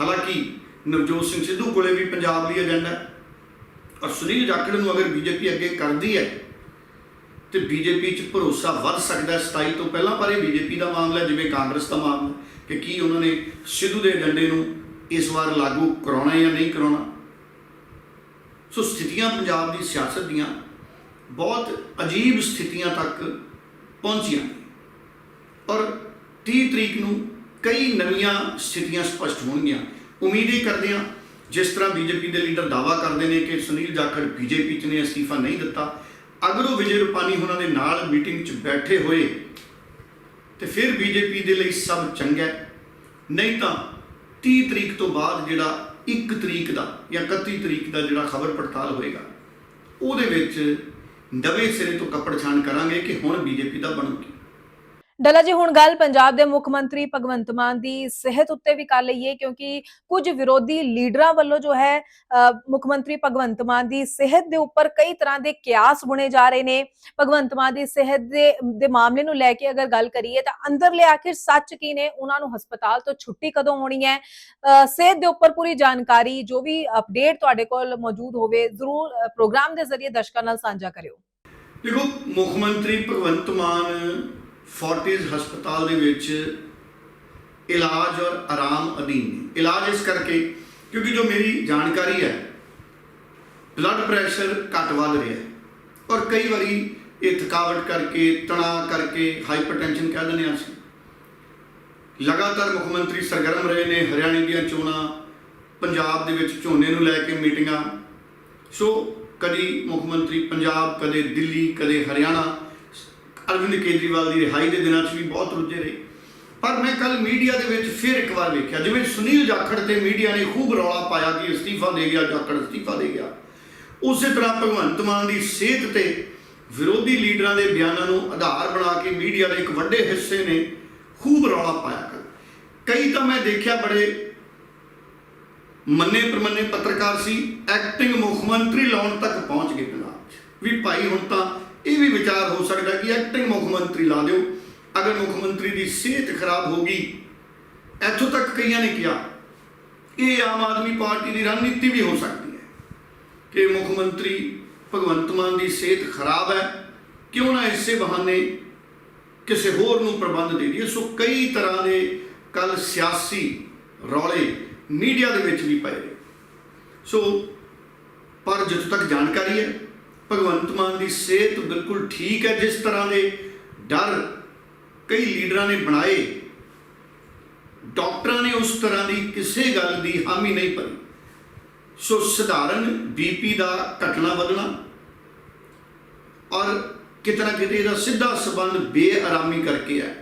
ਹਾਲਾਂਕਿ ਨਵਜੋਤ ਸਿੰਘ ਸਿੱਧੂ ਕੋਲੇ ਵੀ ਪੰਜਾਬ ਲਈ ਏਜੰਡਾ ਔਰ ਸੁਨੀਲ ਜਾਖੜ ਨੂੰ ਅਗਰ ਬੀਜੇਪੀ ਅੱਗੇ ਕਰਦੀ ਹੈ ਤੇ ਬੀਜੇਪੀ 'ਚ ਭਰੋਸਾ ਵੱਧ ਸਕਦਾ ਹੈ 27 ਤੋਂ ਪਹਿਲਾਂ, ਪਰ ਇਹ ਬੀਜੇਪੀ ਦਾ ਮਾਮਲਾ ਜਿਵੇਂ ਕਾਂਗਰਸ ਦਾ ਮਾਮਲਾ ਕਿ ਕੀ ਉਹਨਾਂ ਨੇ ਸਿੱਧੂ ਦੇ ਏਜੰਡੇ ਨੂੰ ਇਸ ਵਾਰ ਲਾਗੂ ਕਰਾਉਣਾ ਜਾਂ ਨਹੀਂ ਕਰਾਉਣਾ। ਸੋ ਸਥਿਤੀਆਂ ਪੰਜਾਬ ਦੀ ਸਿਆਸਤ ਦੀਆਂ ਬਹੁਤ ਅਜੀਬ ਸਥਿਤੀਆਂ ਤੱਕ ਪਹੁੰਚੀਆਂ। ਔਰ 30 ਤਰੀਕ ਨੂੰ ਕਈ ਨਵੀਆਂ ਸਥਿਤੀਆਂ ਸਪਸ਼ਟ ਹੋਣਗੀਆਂ। ਉਮੀਦ ਇਹ ਕਰਦੇ ਹਾਂ, ਜਿਸ ਤਰ੍ਹਾਂ ਬੀਜੇਪੀ ਦੇ ਲੀਡਰ ਦਾਵਾ ਕਰਦੇ ਨੇ ਕਿ ਸੁਨੀਲ ਜਾਖੜ ਬੀਜੇਪੀ 'ਚ ਨੇ ਅਸਤੀਫਾ ਨਹੀਂ ਦਿੱਤਾ ਅਗਰ ਉਹ ਵਿਜੇ ਰੂਪਾਨੀ ਉਹਨਾਂ ਦੇ ਨਾਲ ਮੀਟਿੰਗ 'ਚ ਬੈਠੇ ਹੋਏ, ਤੇ ਫਿਰ ਬੀਜੇਪੀ ਦੇ ਲਈ ਸਭ ਚੰਗਾ ਨਹੀਂ ਤਾਂ 30 ਤਰੀਕ ਤੋਂ ਬਾਅਦ ਜਿਹੜਾ 1 ਤਰੀਕ ਦਾ ਜਾਂ 31 ਤਰੀਕ ਦਾ ਜਿਹੜਾ ਖਬਰ ਪੜਤਾਲ ਹੋਏਗਾ, ਉਹਦੇ ਵਿੱਚ ਨਵੇਂ ਸਿਰੇ ਤੋਂ ਕੱਪੜ ਛਾਣ ਕਰਾਂਗੇ ਕਿ ਹੁਣ ਬੀਜੇਪੀ ਦਾ ਬਣੂਗੀ। ਡੱਲਾ ਜੀ ਹੁਣ ਗੱਲ ਪੰਜਾਬ ਦੇ ਮੁੱਖ ਮੰਤਰੀ ਭਗਵੰਤ ਮਾਨ ਦੀ ਸਿਹਤ ਉੱਤੇ ਵੀ ਕਰ ਲਈਏ ਕਿਉਂਕਿ ਕੁਝ ਵਿਰੋਧੀ ਲੀਡਰਾਂ ਵੱਲੋਂ ਜੋ ਹੈ ਮੁੱਖ ਮੰਤਰੀ ਭਗਵੰਤ ਮਾਨ ਦੀ ਸਿਹਤ ਦੇ ਉੱਪਰ ਕਈ ਤਰ੍ਹਾਂ ਦੇ ਕਿਆਸ ਬੁਣੇ ਜਾ ਰਹੇ ਨੇ। ਭਗਵੰਤ ਮਾਨ ਦੀ ਸਿਹਤ ਦੇ ਦੇ ਮਾਮਲੇ ਨੂੰ ਲੈ ਕੇ ਅਗਰ ਗੱਲ ਕਰੀਏ ਤਾਂ ਅੰਦਰਲੇ ਆਖਿਰ ਸੱਚ ਕੀ ਨੇ ਉਹਨਾਂ ਨੂੰ ਹਸਪਤਾਲ ਤੋਂ ਛੁੱਟੀ ਕਦੋਂ ਹੋਣੀ ਹੈ? ਅ, ਸਿਹਤ ਦੇ ਉੱਪਰ ਪੂਰੀ ਜਾਣਕਾਰੀ ਜੋ ਵੀ ਅਪਡੇਟ ਤੁਹਾਡੇ ਕੋਲ ਮੌਜੂਦ ਹੋਵੇ ਜ਼ਰੂਰ ਪ੍ਰੋਗਰਾਮ ਦੇ ਜ਼ਰੀਏ ਦਰਸ਼ਕਾਂ ਨਾਲ ਸਾਂਝਾ ਕਰਿਓ। ਦੇਖੋ ਮੁੱਖ ਮੰਤਰੀ ਭਗਵੰਤ ਮਾਨ ਫੋਰਟਿਸ ਹਸਪਤਾਲ ਦੇ ਵਿੱਚ ਇਲਾਜ ਔਰ ਆਰਾਮ ਅਧੀਨ ਨੇ। ਇਲਾਜ ਇਸ ਕਰਕੇ ਕਿਉਂਕਿ ਜੋ ਮੇਰੀ ਜਾਣਕਾਰੀ ਹੈ ਬਲੱਡ ਪ੍ਰੈਸ਼ਰ ਘੱਟ ਵੱਧ ਰਿਹਾ ਹੈ ਔਰ ਕਈ ਵਾਰੀ ਇਹ ਥਕਾਵਟ ਕਰਕੇ, ਤਣਾਅ ਕਰਕੇ ਹਾਈਪਰਟੈਂਸ਼ਨ ਕਹਿ ਦਿੰਦੇ ਹਾਂ ਅਸੀਂ। ਲਗਾਤਾਰ ਮੁੱਖ ਮੰਤਰੀ ਸਰਗਰਮ ਰਹੇ ਨੇ, ਹਰਿਆਣੇ ਦੀਆਂ ਚੋਣਾਂ, ਪੰਜਾਬ ਦੇ ਵਿੱਚ ਝੋਨੇ ਨੂੰ ਲੈ ਕੇ ਮੀਟਿੰਗਾਂ। ਸੋ ਕਦੀ ਮੁੱਖ ਮੰਤਰੀ ਪੰਜਾਬ, ਕਦੇ ਦਿੱਲੀ, ਕਦੇ ਹਰਿਆਣਾ ਅਰਵਿੰਦ ਕੇਜਰੀਵਾਲ ਦੀ ਰਿਹਾਈ ਦੇ ਦਿਨਾਂ 'ਚ ਵੀ ਬਹੁਤ ਰੁੱਝੇ ਰਹੇ। ਪਰ ਮੈਂ ਕੱਲ ਮੀਡੀਆ ਦੇ ਵਿੱਚ ਫਿਰ ਇੱਕ ਵਾਰ ਵੇਖਿਆ, ਜਿਵੇਂ ਸੁਨੀਲ ਜਾਖੜ ਤੇ ਮੀਡੀਆ ਨੇ ਖੂਬ ਰੌਲਾ ਪਾਇਆ ਕਿ ਅਸਤੀਫਾ ਦੇ ਗਿਆ, ਜਾਖੜ ਅਸਤੀਫਾ ਦੇ ਗਿਆ। ਉਸੇ ਤਰ੍ਹਾਂ ਭਗਵੰਤ ਮਾਨ ਦੀ ਸਿਹਤ ਤੇ ਵਿਰੋਧੀ ਲੀਡਰਾਂ ਦੇ ਬਿਆਨਾਂ ਨੂੰ ਆਧਾਰ ਬਣਾ ਕੇ ਮੀਡੀਆ ਦੇ ਇੱਕ ਵੱਡੇ ਹਿੱਸੇ ਨੇ ਖੂਬ ਰੌਲਾ ਪਾਇਆ ਕਈ ਤਾਂ ਮੈਂ ਦੇਖਿਆ ਬੜੇ ਮੰਨੇ ਪ੍ਰਮੰਨੇ ਪੱਤਰਕਾਰ ਸੀ ਐਕਟਿੰਗ ਮੁੱਖ ਮੰਤਰੀ ਲਾਉਣ ਤੱਕ ਪਹੁੰਚ ਗਏ ਪੰਜਾਬ 'ਚ। ਵੀ ਭਾਈ ਹੁਣ ਤਾਂ ਇਹ ਵੀ ਵਿਚਾਰ ਹੋ ਸਕਦਾ ਕਿ ਐਕਟਿੰਗ ਮੁੱਖ ਮੰਤਰੀ ਲਾ ਦਿਓ। ਅਗਰ ਮੁੱਖ ਮੰਤਰੀ ਦੀ ਸਿਹਤ ਖਰਾਬ ਹੋ ਗਈ, ਇੱਥੋਂ ਤੱਕ ਕਈਆਂ ਨੇ ਕਿਹਾ, ਇਹ ਆਮ ਆਦਮੀ ਪਾਰਟੀ ਦੀ ਰਣਨੀਤੀ ਵੀ ਹੋ ਸਕਦੀ ਹੈ ਕਿ ਮੁੱਖ ਮੰਤਰੀ ਭਗਵੰਤ ਮਾਨ ਦੀ ਸਿਹਤ ਖਰਾਬ ਹੈ। ਕਿਉਂ ਨਾ ਇਸੇ ਬਹਾਨੇ ਕਿਸੇ ਹੋਰ ਨੂੰ ਪ੍ਰਬੰਧ ਦੇ ਦਈਏ। ਸੋ ਕਈ ਤਰ੍ਹਾਂ ਦੇ ਕੱਲ ਸਿਆਸੀ ਰੌਲੇ ਮੀਡੀਆ ਦੇ ਵਿੱਚ ਵੀ ਪਏ ਨੇ। ਸੋ ਪਰ ਜਿੱਥੋਂ ਤੱਕ ਜਾਣਕਾਰੀ ਹੈ ਭਗਵੰਤ ਮਾਨ ਦੀ ਸਿਹਤ ਬਿਲਕੁਲ ਠੀਕ ਹੈ, ਜਿਸ ਤਰ੍ਹਾਂ ਦੇ ਡਰ ਕਈ ਲੀਡਰਾਂ ਨੇ ਬਣਾਏ, ਡਾਕਟਰਾਂ ਨੇ ਉਸ ਤਰ੍ਹਾਂ ਦੀ ਕਿਸੇ ਗੱਲ ਦੀ ਹਾਮੀ ਨਹੀਂ ਭਰੀ। ਸੋ ਸਧਾਰਨ ਬੀਪੀ ਦਾ ਘਟਣਾ ਵਧਣਾ ਔਰ ਕਿਤਨਾ ਕਿਤੇ ਇਹਦਾ ਸਿੱਧਾ ਸਬੰਧ ਬੇਆਰਾਮੀ ਕਰਕੇ ਹੈ।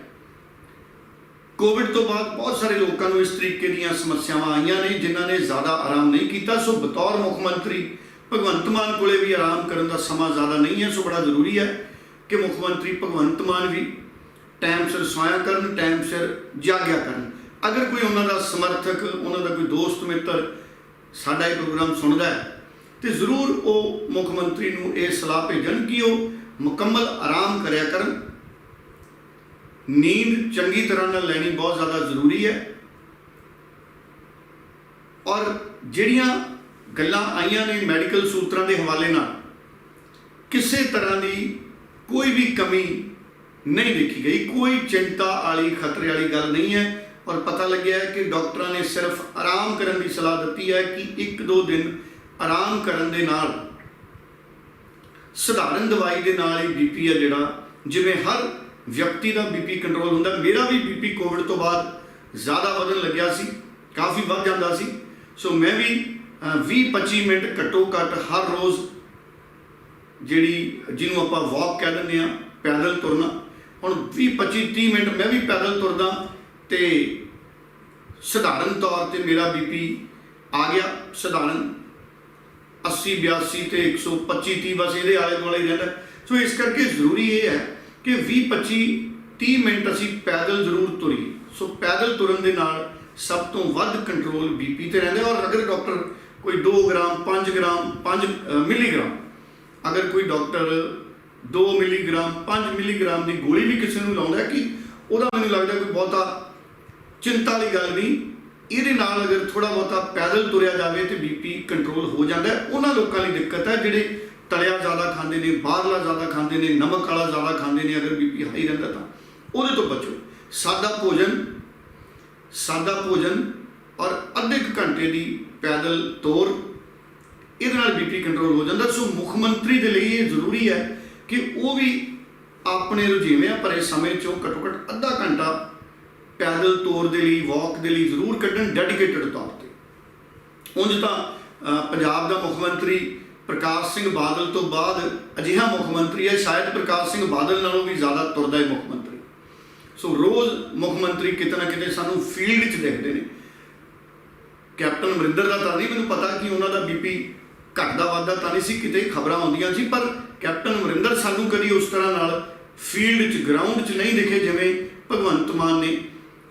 ਕੋਵਿਡ ਤੋਂ ਬਾਅਦ ਬਹੁਤ ਸਾਰੇ ਲੋਕਾਂ ਨੂੰ ਇਸ ਤਰੀਕੇ ਦੀਆਂ ਸਮੱਸਿਆਵਾਂ ਆਈਆਂ ਨੇ, ਜਿਨ੍ਹਾਂ ਨੇ ਜ਼ਿਆਦਾ ਆਰਾਮ ਨਹੀਂ ਕੀਤਾ। ਸੋ ਬਤੌਰ ਮੁੱਖ ਮੰਤਰੀ ਭਗਵੰਤ ਮਾਨ ਕੋਲੇ ਵੀ ਆਰਾਮ ਕਰਨ ਦਾ ਸਮਾਂ ਜ਼ਿਆਦਾ ਨਹੀਂ ਹੈ, ਸੋ ਬੜਾ ਜ਼ਰੂਰੀ ਹੈ ਕਿ ਮੁੱਖ ਮੰਤਰੀ ਭਗਵੰਤ ਮਾਨ ਵੀ ਟਾਈਮ ਸਿਰ ਸੋਇਆ ਕਰਨ ਟਾਈਮ ਸਿਰ ਜਾਗਿਆ ਕਰਨ। ਅਗਰ ਕੋਈ ਉਹਨਾਂ ਦਾ ਸਮਰਥਕ, ਉਹਨਾਂ ਦਾ ਕੋਈ ਦੋਸਤ, ਮਿੱਤਰ ਸਾਡਾ ਇਹ ਪ੍ਰੋਗਰਾਮ ਸੁਣਦਾ ਹੈ, ਤੇ ਜ਼ਰੂਰ ਉਹ ਮੁੱਖ ਮੰਤਰੀ ਨੂੰ ਇਹ ਸਲਾਹ ਭੇਜਣ ਕਿ ਉਹ ਮੁਕੰਮਲ ਆਰਾਮ ਕਰਿਆ ਕਰਨ। ਨੀਂਦ ਚੰਗੀ ਤਰ੍ਹਾਂ ਨਾਲ ਲੈਣੀ ਬਹੁਤ ਜ਼ਿਆਦਾ ਜ਼ਰੂਰੀ ਹੈ। ਔਰ ਜਿਹੜੀਆਂ ਗੱਲਾਂ ਆਈਆਂ ਨੇ ਮੈਡੀਕਲ ਸੂਤਰਾਂ ਦੇ ਹਵਾਲੇ ਨਾਲ। ਕਿਸੇ ਤਰ੍ਹਾਂ ਦੀ ਕੋਈ ਵੀ ਕਮੀ ਨਹੀਂ ਦੇਖੀ ਗਈ। ਕੋਈ ਚਿੰਤਾ ਵਾਲੀ, ਖਤਰੇ ਵਾਲੀ ਗੱਲ ਨਹੀਂ ਹੈ। ਔਰ ਪਤਾ ਲੱਗਿਆ ਕਿ ਡਾਕਟਰਾਂ ਨੇ ਸਿਰਫ ਆਰਾਮ ਕਰਨ ਦੀ ਸਲਾਹ ਦਿੱਤੀ ਹੈ ਕਿ ਇੱਕ ਦੋ ਦਿਨ ਆਰਾਮ ਕਰਨ ਦੇ ਨਾਲ ਸਧਾਰਨ ਦਵਾਈ ਦੇ ਨਾਲ ਹੀ ਬੀਪੀ ਹੈ ਜਿਹੜਾ, ਜਿਵੇਂ ਹਰ ਵਿਅਕਤੀ ਦਾ ਬੀਪੀ ਕੰਟਰੋਲ ਹੁੰਦਾ। ਮੇਰਾ ਵੀ ਬੀਪੀ ਕੋਵਿਡ ਤੋਂ ਬਾਅਦ ਜ਼ਿਆਦਾ ਵਧਣ ਲੱਗਿਆ ਸੀ, ਕਾਫੀ ਵੱਧ ਜਾਂਦਾ ਸੀ। ਸੋ ਮੈਂ ਵੀ 20-25 ਮਿੰਟ ਘੱਟੋ ਘੱਟ ਹਰ ਰੋਜ਼ ਜਿਹੜੀ ਜਿਹਨੂੰ ਆਪਾਂ ਵਾਕ ਕਹਿ ਲੈਂਦੇ ਆ ਪੈਦਲ ਤੁਰਨਾ। ਹੁਣ 20 25 30 ਮਿੰਟ ਮੈਂ ਵੀ ਪੈਦਲ ਤੁਰਦਾ ਤੇ ਸਧਾਰਨ ਤੌਰ ਤੇ ਮੇਰਾ ਬੀਪੀ ਆ ਗਿਆ। ਸਧਾਰਨ 80 82 ਤੇ 125 30 ਬਸ ਇਹਦੇ ਆਲੇ ਦੁਆਲੇ ਰਹਿੰਦਾ। ਸੋ ਇਸ ਕਰਕੇ ਜ਼ਰੂਰੀ ਇਹ ਹੈ ਕਿ 20 25 30 ਮਿੰਟ ਅਸੀਂ ਪੈਦਲ ਜ਼ਰੂਰ ਤੁਰੀਏ। ਸੋ ਪੈਦਲ ਤੁਰਨ ਦੇ ਨਾਲ ਸਭ ਤੋਂ ਵੱਧ ਕੰਟਰੋਲ ਬੀਪੀ ਤੇ ਰਹਿੰਦਾ ਔਰ ਅਗਰ ਡਾਕਟਰ ਕੋਈ 2 ਗ੍ਰਾਮ 5 ਗ੍ਰਾਮ 5 ਮਿਲੀਗ੍ਰਾਮ। ਅਗਰ ਕੋਈ ਡਾਕਟਰ 2 ਮਿਲੀਗ੍ਰਾਮ 5 ਮਿਲੀਗ੍ਰਾਮ ਦੀ ਗੋਲੀ ਵੀ ਕਿਸੇ ਨੂੰ ਲਾਉਂਦਾ ਕਿ ਉਹਦਾ ਮੈਨੂੰ ਲੱਗਦਾ ਕੋਈ ਬਹੁਤਾ ਚਿੰਤਾ ਵਾਲੀ ਗੱਲ ਨਹੀਂ। ਇਹਦੇ ਨਾਲ ਅਗਰ ਥੋੜਾ ਬਹੁਤਾ ਪੈਦਲ ਤੁਰਿਆ ਜਾਵੇ ਤੇ ਬੀਪੀ ਕੰਟਰੋਲ ਹੋ ਜਾਂਦਾ ਉਹਨਾਂ ਲੋਕਾਂ ਲਈ ਦਿੱਕਤ ਹੈ, ਜਿਹੜੇ ਤਲਿਆ ਜ਼ਿਆਦਾ ਖਾਂਦੇ ਨੇ, ਬਾਹਰਲਾ ਜ਼ਿਆਦਾ ਖਾਂਦੇ ਨੇ, ਨਮਕ ਵਾਲਾ ਜ਼ਿਆਦਾ ਖਾਂਦੇ ਨੇ, ਅਗਰ ਬੀਪੀ ਹਾਈ ਰਹਿੰਦਾ ਤਾਂ। ਉਹਦੇ ਤੋਂ ਬਚੋ। ਸਾਦਾ ਭੋਜਨ ਸਾਦਾ ਭੋਜਨ ਔਰ ਅੱਧੇ ਕੁ ਘੰਟੇ ਦੀ ਪੈਦਲ ਤੋਰ ਇਹਦੇ ਨਾਲ ਬੀਪੀ ਕੰਟਰੋਲ ਹੋ ਜਾਂਦਾ। ਸੋ ਮੁੱਖ ਮੰਤਰੀ ਦੇ ਲਈ ਇਹ ਜ਼ਰੂਰੀ ਹੈ ਕਿ ਉਹ ਵੀ ਆਪਣੇ ਰੁਝੇਵੇਂ ਆ ਭਰੇ ਸਮੇਂ ਚੋਂ ਘੱਟੋ ਘੱਟ ਅੱਧਾ ਘੰਟਾ ਪੈਦਲ ਤੋਰ ਦੇ ਲਈ ਵਾਕ ਦੇ ਲਈ ਜ਼ਰੂਰ ਕੱਢਣ ਡੈਡੀਕੇਟਡ ਤੌਰ ਤੇ। ਉਂਝ ਤਾਂ ਪੰਜਾਬ ਦਾ ਮੁੱਖ ਮੰਤਰੀ ਪ੍ਰਕਾਸ਼ ਸਿੰਘ ਬਾਦਲ ਤੋਂ ਬਾਅਦ ਅਜਿਹਾ ਮੁੱਖ ਮੰਤਰੀ ਹੈ, ਸ਼ਾਇਦ ਪ੍ਰਕਾਸ਼ ਸਿੰਘ ਬਾਦਲ ਨਾਲੋਂ ਵੀ ਜ਼ਿਆਦਾ ਤੁਰਦਾ ਹੈ ਮੁੱਖ ਮੰਤਰੀ ਸੋ ਰੋਜ਼ ਮੁੱਖ ਮੰਤਰੀ ਕਿਤੇ ਨਾ ਕਿਤੇ ਸਾਨੂੰ ਫੀਲਡ 'ਚ ਦੇਖਦੇ ਨੇ। ਕੈਪਟਨ ਅਮਰਿੰਦਰ ਦਾ, ਤਾਂ ਨਹੀਂ ਮੈਨੂੰ ਪਤਾ ਕਿ ਉਹਨਾਂ ਦਾ ਬੀਪੀ ਘਟਦਾ ਵੱਧਦਾ ਤਾਂ ਨਹੀਂ ਸੀ ਕਿਤੇ ਖਬਰਾਂ ਆਉਂਦੀਆਂ ਸੀ, ਪਰ ਕੈਪਟਨ ਅਮਰਿੰਦਰ ਸਾਨੂੰ ਕਦੀ ਉਸ ਤਰ੍ਹਾਂ ਨਾਲ ਫੀਲਡ 'ਚ ਗਰਾਊਂਡ 'ਚ ਨਹੀਂ ਦਿਖੇ ਜਿਵੇਂ ਭਗਵੰਤ ਮਾਨ ਨੇ।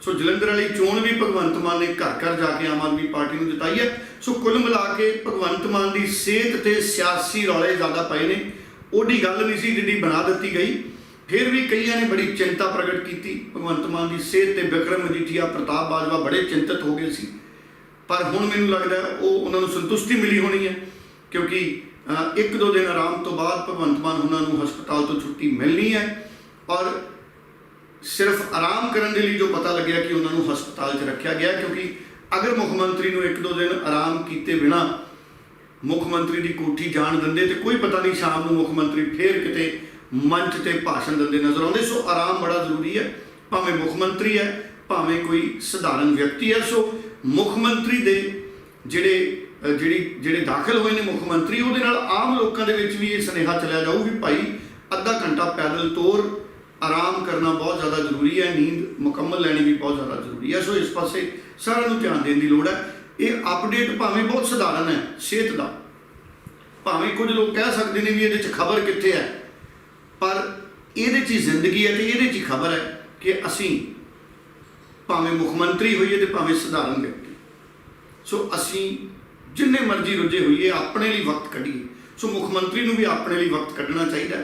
ਸੋ ਜਲੰਧਰ ਵਾਲੀ ਚੋਣ ਵੀ ਭਗਵੰਤ ਮਾਨ ਨੇ ਘਰ ਘਰ ਜਾ ਕੇ ਆਮ ਆਦਮੀ ਪਾਰਟੀ ਨੂੰ ਜਿਤਾਈ ਹੈ। ਸੋ ਕੁੱਲ ਮਿਲਾ ਕੇ ਭਗਵੰਤ ਮਾਨ ਦੀ ਸਿਹਤ ਤੇ ਸਿਆਸੀ ਰੌਲੇ ਜ਼ਿਆਦਾ ਪਏ ਨੇ। ਉਹਦੀ ਗੱਲ ਨਹੀਂ ਸੀ ਜਿਹੜੀ ਬਣਾ ਦਿੱਤੀ ਗਈ। ਫਿਰ ਵੀ ਕਈਆਂ ਨੇ ਬੜੀ ਚਿੰਤਾ ਪ੍ਰਗਟ ਕੀਤੀ। ਭਗਵੰਤ ਮਾਨ ਦੀ ਸਿਹਤ ਤੇ ਵਿਕਰਮ ਮਜੀਠੀਆ, ਪ੍ਰਤਾਪ ਬਾਜਵਾ ਬੜੇ ਚਿੰਤਤ ਹੋ ਗਏ ਸੀ। ਪਰ ਹੁਣ ਮੈਨੂੰ ਲੱਗਦਾ ਉਹ ਉਹਨਾਂ ਨੂੰ ਸੰਤੁਸ਼ਟੀ ਮਿਲੀ ਹੋਣੀ ਹੈ, ਕਿਉਂਕਿ ਇੱਕ ਦੋ ਦਿਨ ਆਰਾਮ ਤੋਂ ਬਾਅਦ ਭਗਵੰਤ ਮਾਨ ਉਹਨਾਂ ਨੂੰ ਹਸਪਤਾਲ ਤੋਂ ਛੁੱਟੀ ਮਿਲਣੀ ਹੈ ਔਰ ਸਿਰਫ ਆਰਾਮ ਕਰਨ ਦੇ ਲਈ ਜੋ ਪਤਾ ਲੱਗਿਆ ਕਿ ਉਹਨਾਂ ਨੂੰ ਹਸਪਤਾਲ 'ਚ ਰੱਖਿਆ ਗਿਆ, ਕਿਉਂਕਿ ਅਗਰ ਮੁੱਖ ਮੰਤਰੀ ਨੂੰ ਇੱਕ ਦੋ ਦਿਨ ਆਰਾਮ ਕੀਤੇ ਬਿਨਾ ਮੁੱਖ ਮੰਤਰੀ ਦੀ ਕੋਠੀ ਜਾਣ ਦਿੰਦੇ ਤੇ ਕੋਈ ਪਤਾ ਨਹੀਂ ਸ਼ਾਮ ਨੂੰ ਮੁੱਖ ਮੰਤਰੀ ਫੇਰ ਕਿਤੇ ਮੰਚ ਤੇ ਭਾਸ਼ਣ ਦਿੰਦੇ ਨਜ਼ਰ ਆਉਂਦੇ, ਸੋ ਆਰਾਮ ਬੜਾ ਜ਼ਰੂਰੀ ਹੈ, ਭਾਵੇਂ ਮੁੱਖ ਮੰਤਰੀ ਹੈ, ਭਾਵੇਂ ਕੋਈ ਸਧਾਰਨ ਵਿਅਕਤੀ ਹੈ, ਸੋ ਮੁੱਖ ਮੰਤਰੀ ਦੇ ਜਿਹੜੇ ਜਿਹੜੀ, ਜਿਹੜੇ ਦਾਖਲ ਹੋਏ ਨੇ ਮੁੱਖ ਮੰਤਰੀ, ਉਹਦੇ ਨਾਲ ਆਮ ਲੋਕਾਂ ਦੇ ਵਿੱਚ ਵੀ ਇਹ ਸੁਨੇਹਾ ਚਲਿਆ ਜਾਊ ਵੀ ਭਾਈ ਅੱਧਾ ਘੰਟਾ ਪੈਦਲ ਤੋਰ, ਆਰਾਮ ਕਰਨਾ ਬਹੁਤ ਜ਼ਿਆਦਾ ਜ਼ਰੂਰੀ ਹੈ, ਨੀਂਦ ਮੁਕੰਮਲ ਲੈਣੀ ਵੀ ਬਹੁਤ ਜ਼ਿਆਦਾ ਜ਼ਰੂਰੀ ਹੈ। ਸੋ ਇਸ ਪਾਸੇ ਸਾਰਿਆਂ ਨੂੰ ਧਿਆਨ ਦੇਣ ਦੀ ਲੋੜ ਹੈ। ਇਹ ਅਪਡੇਟ ਭਾਵੇਂ ਬਹੁਤ ਸਧਾਰਨ ਹੈ, ਸਿਹਤ ਦਾ। ਭਾਵੇਂ ਕੁਝ ਲੋਕ ਕਹਿ ਸਕਦੇ ਨੇ ਵੀ ਇਹਦੇ 'ਚ ਖਬਰ ਕਿੱਥੇ ਹੈ, ਪਰ ਇਹਦੇ 'ਚ ਹੀ ਜ਼ਿੰਦਗੀ ਹੈ ਤੇ ਇਹਦੇ 'ਚ ਹੀ ਖਬਰ ਹੈ ਕਿ ਅਸੀਂ ਭਾਵੇਂ ਮੁੱਖ ਮੰਤਰੀ ਹੋਈਏ ਤੇ ਭਾਵੇਂ ਸਧਾਰਨ ਵਿਅਕਤੀ। ਸੋ ਅਸੀਂ ਜਿੰਨੇ ਮਰਜ਼ੀ ਰੁੱਝੇ ਹੋਈਏ, ਆਪਣੇ ਲਈ ਵਕਤ ਕੱਢੀਏ। ਸੋ ਮੁੱਖ ਮੰਤਰੀ ਨੂੰ ਵੀ ਆਪਣੇ ਲਈ ਵਕਤ ਕੱਢਣਾ ਚਾਹੀਦਾ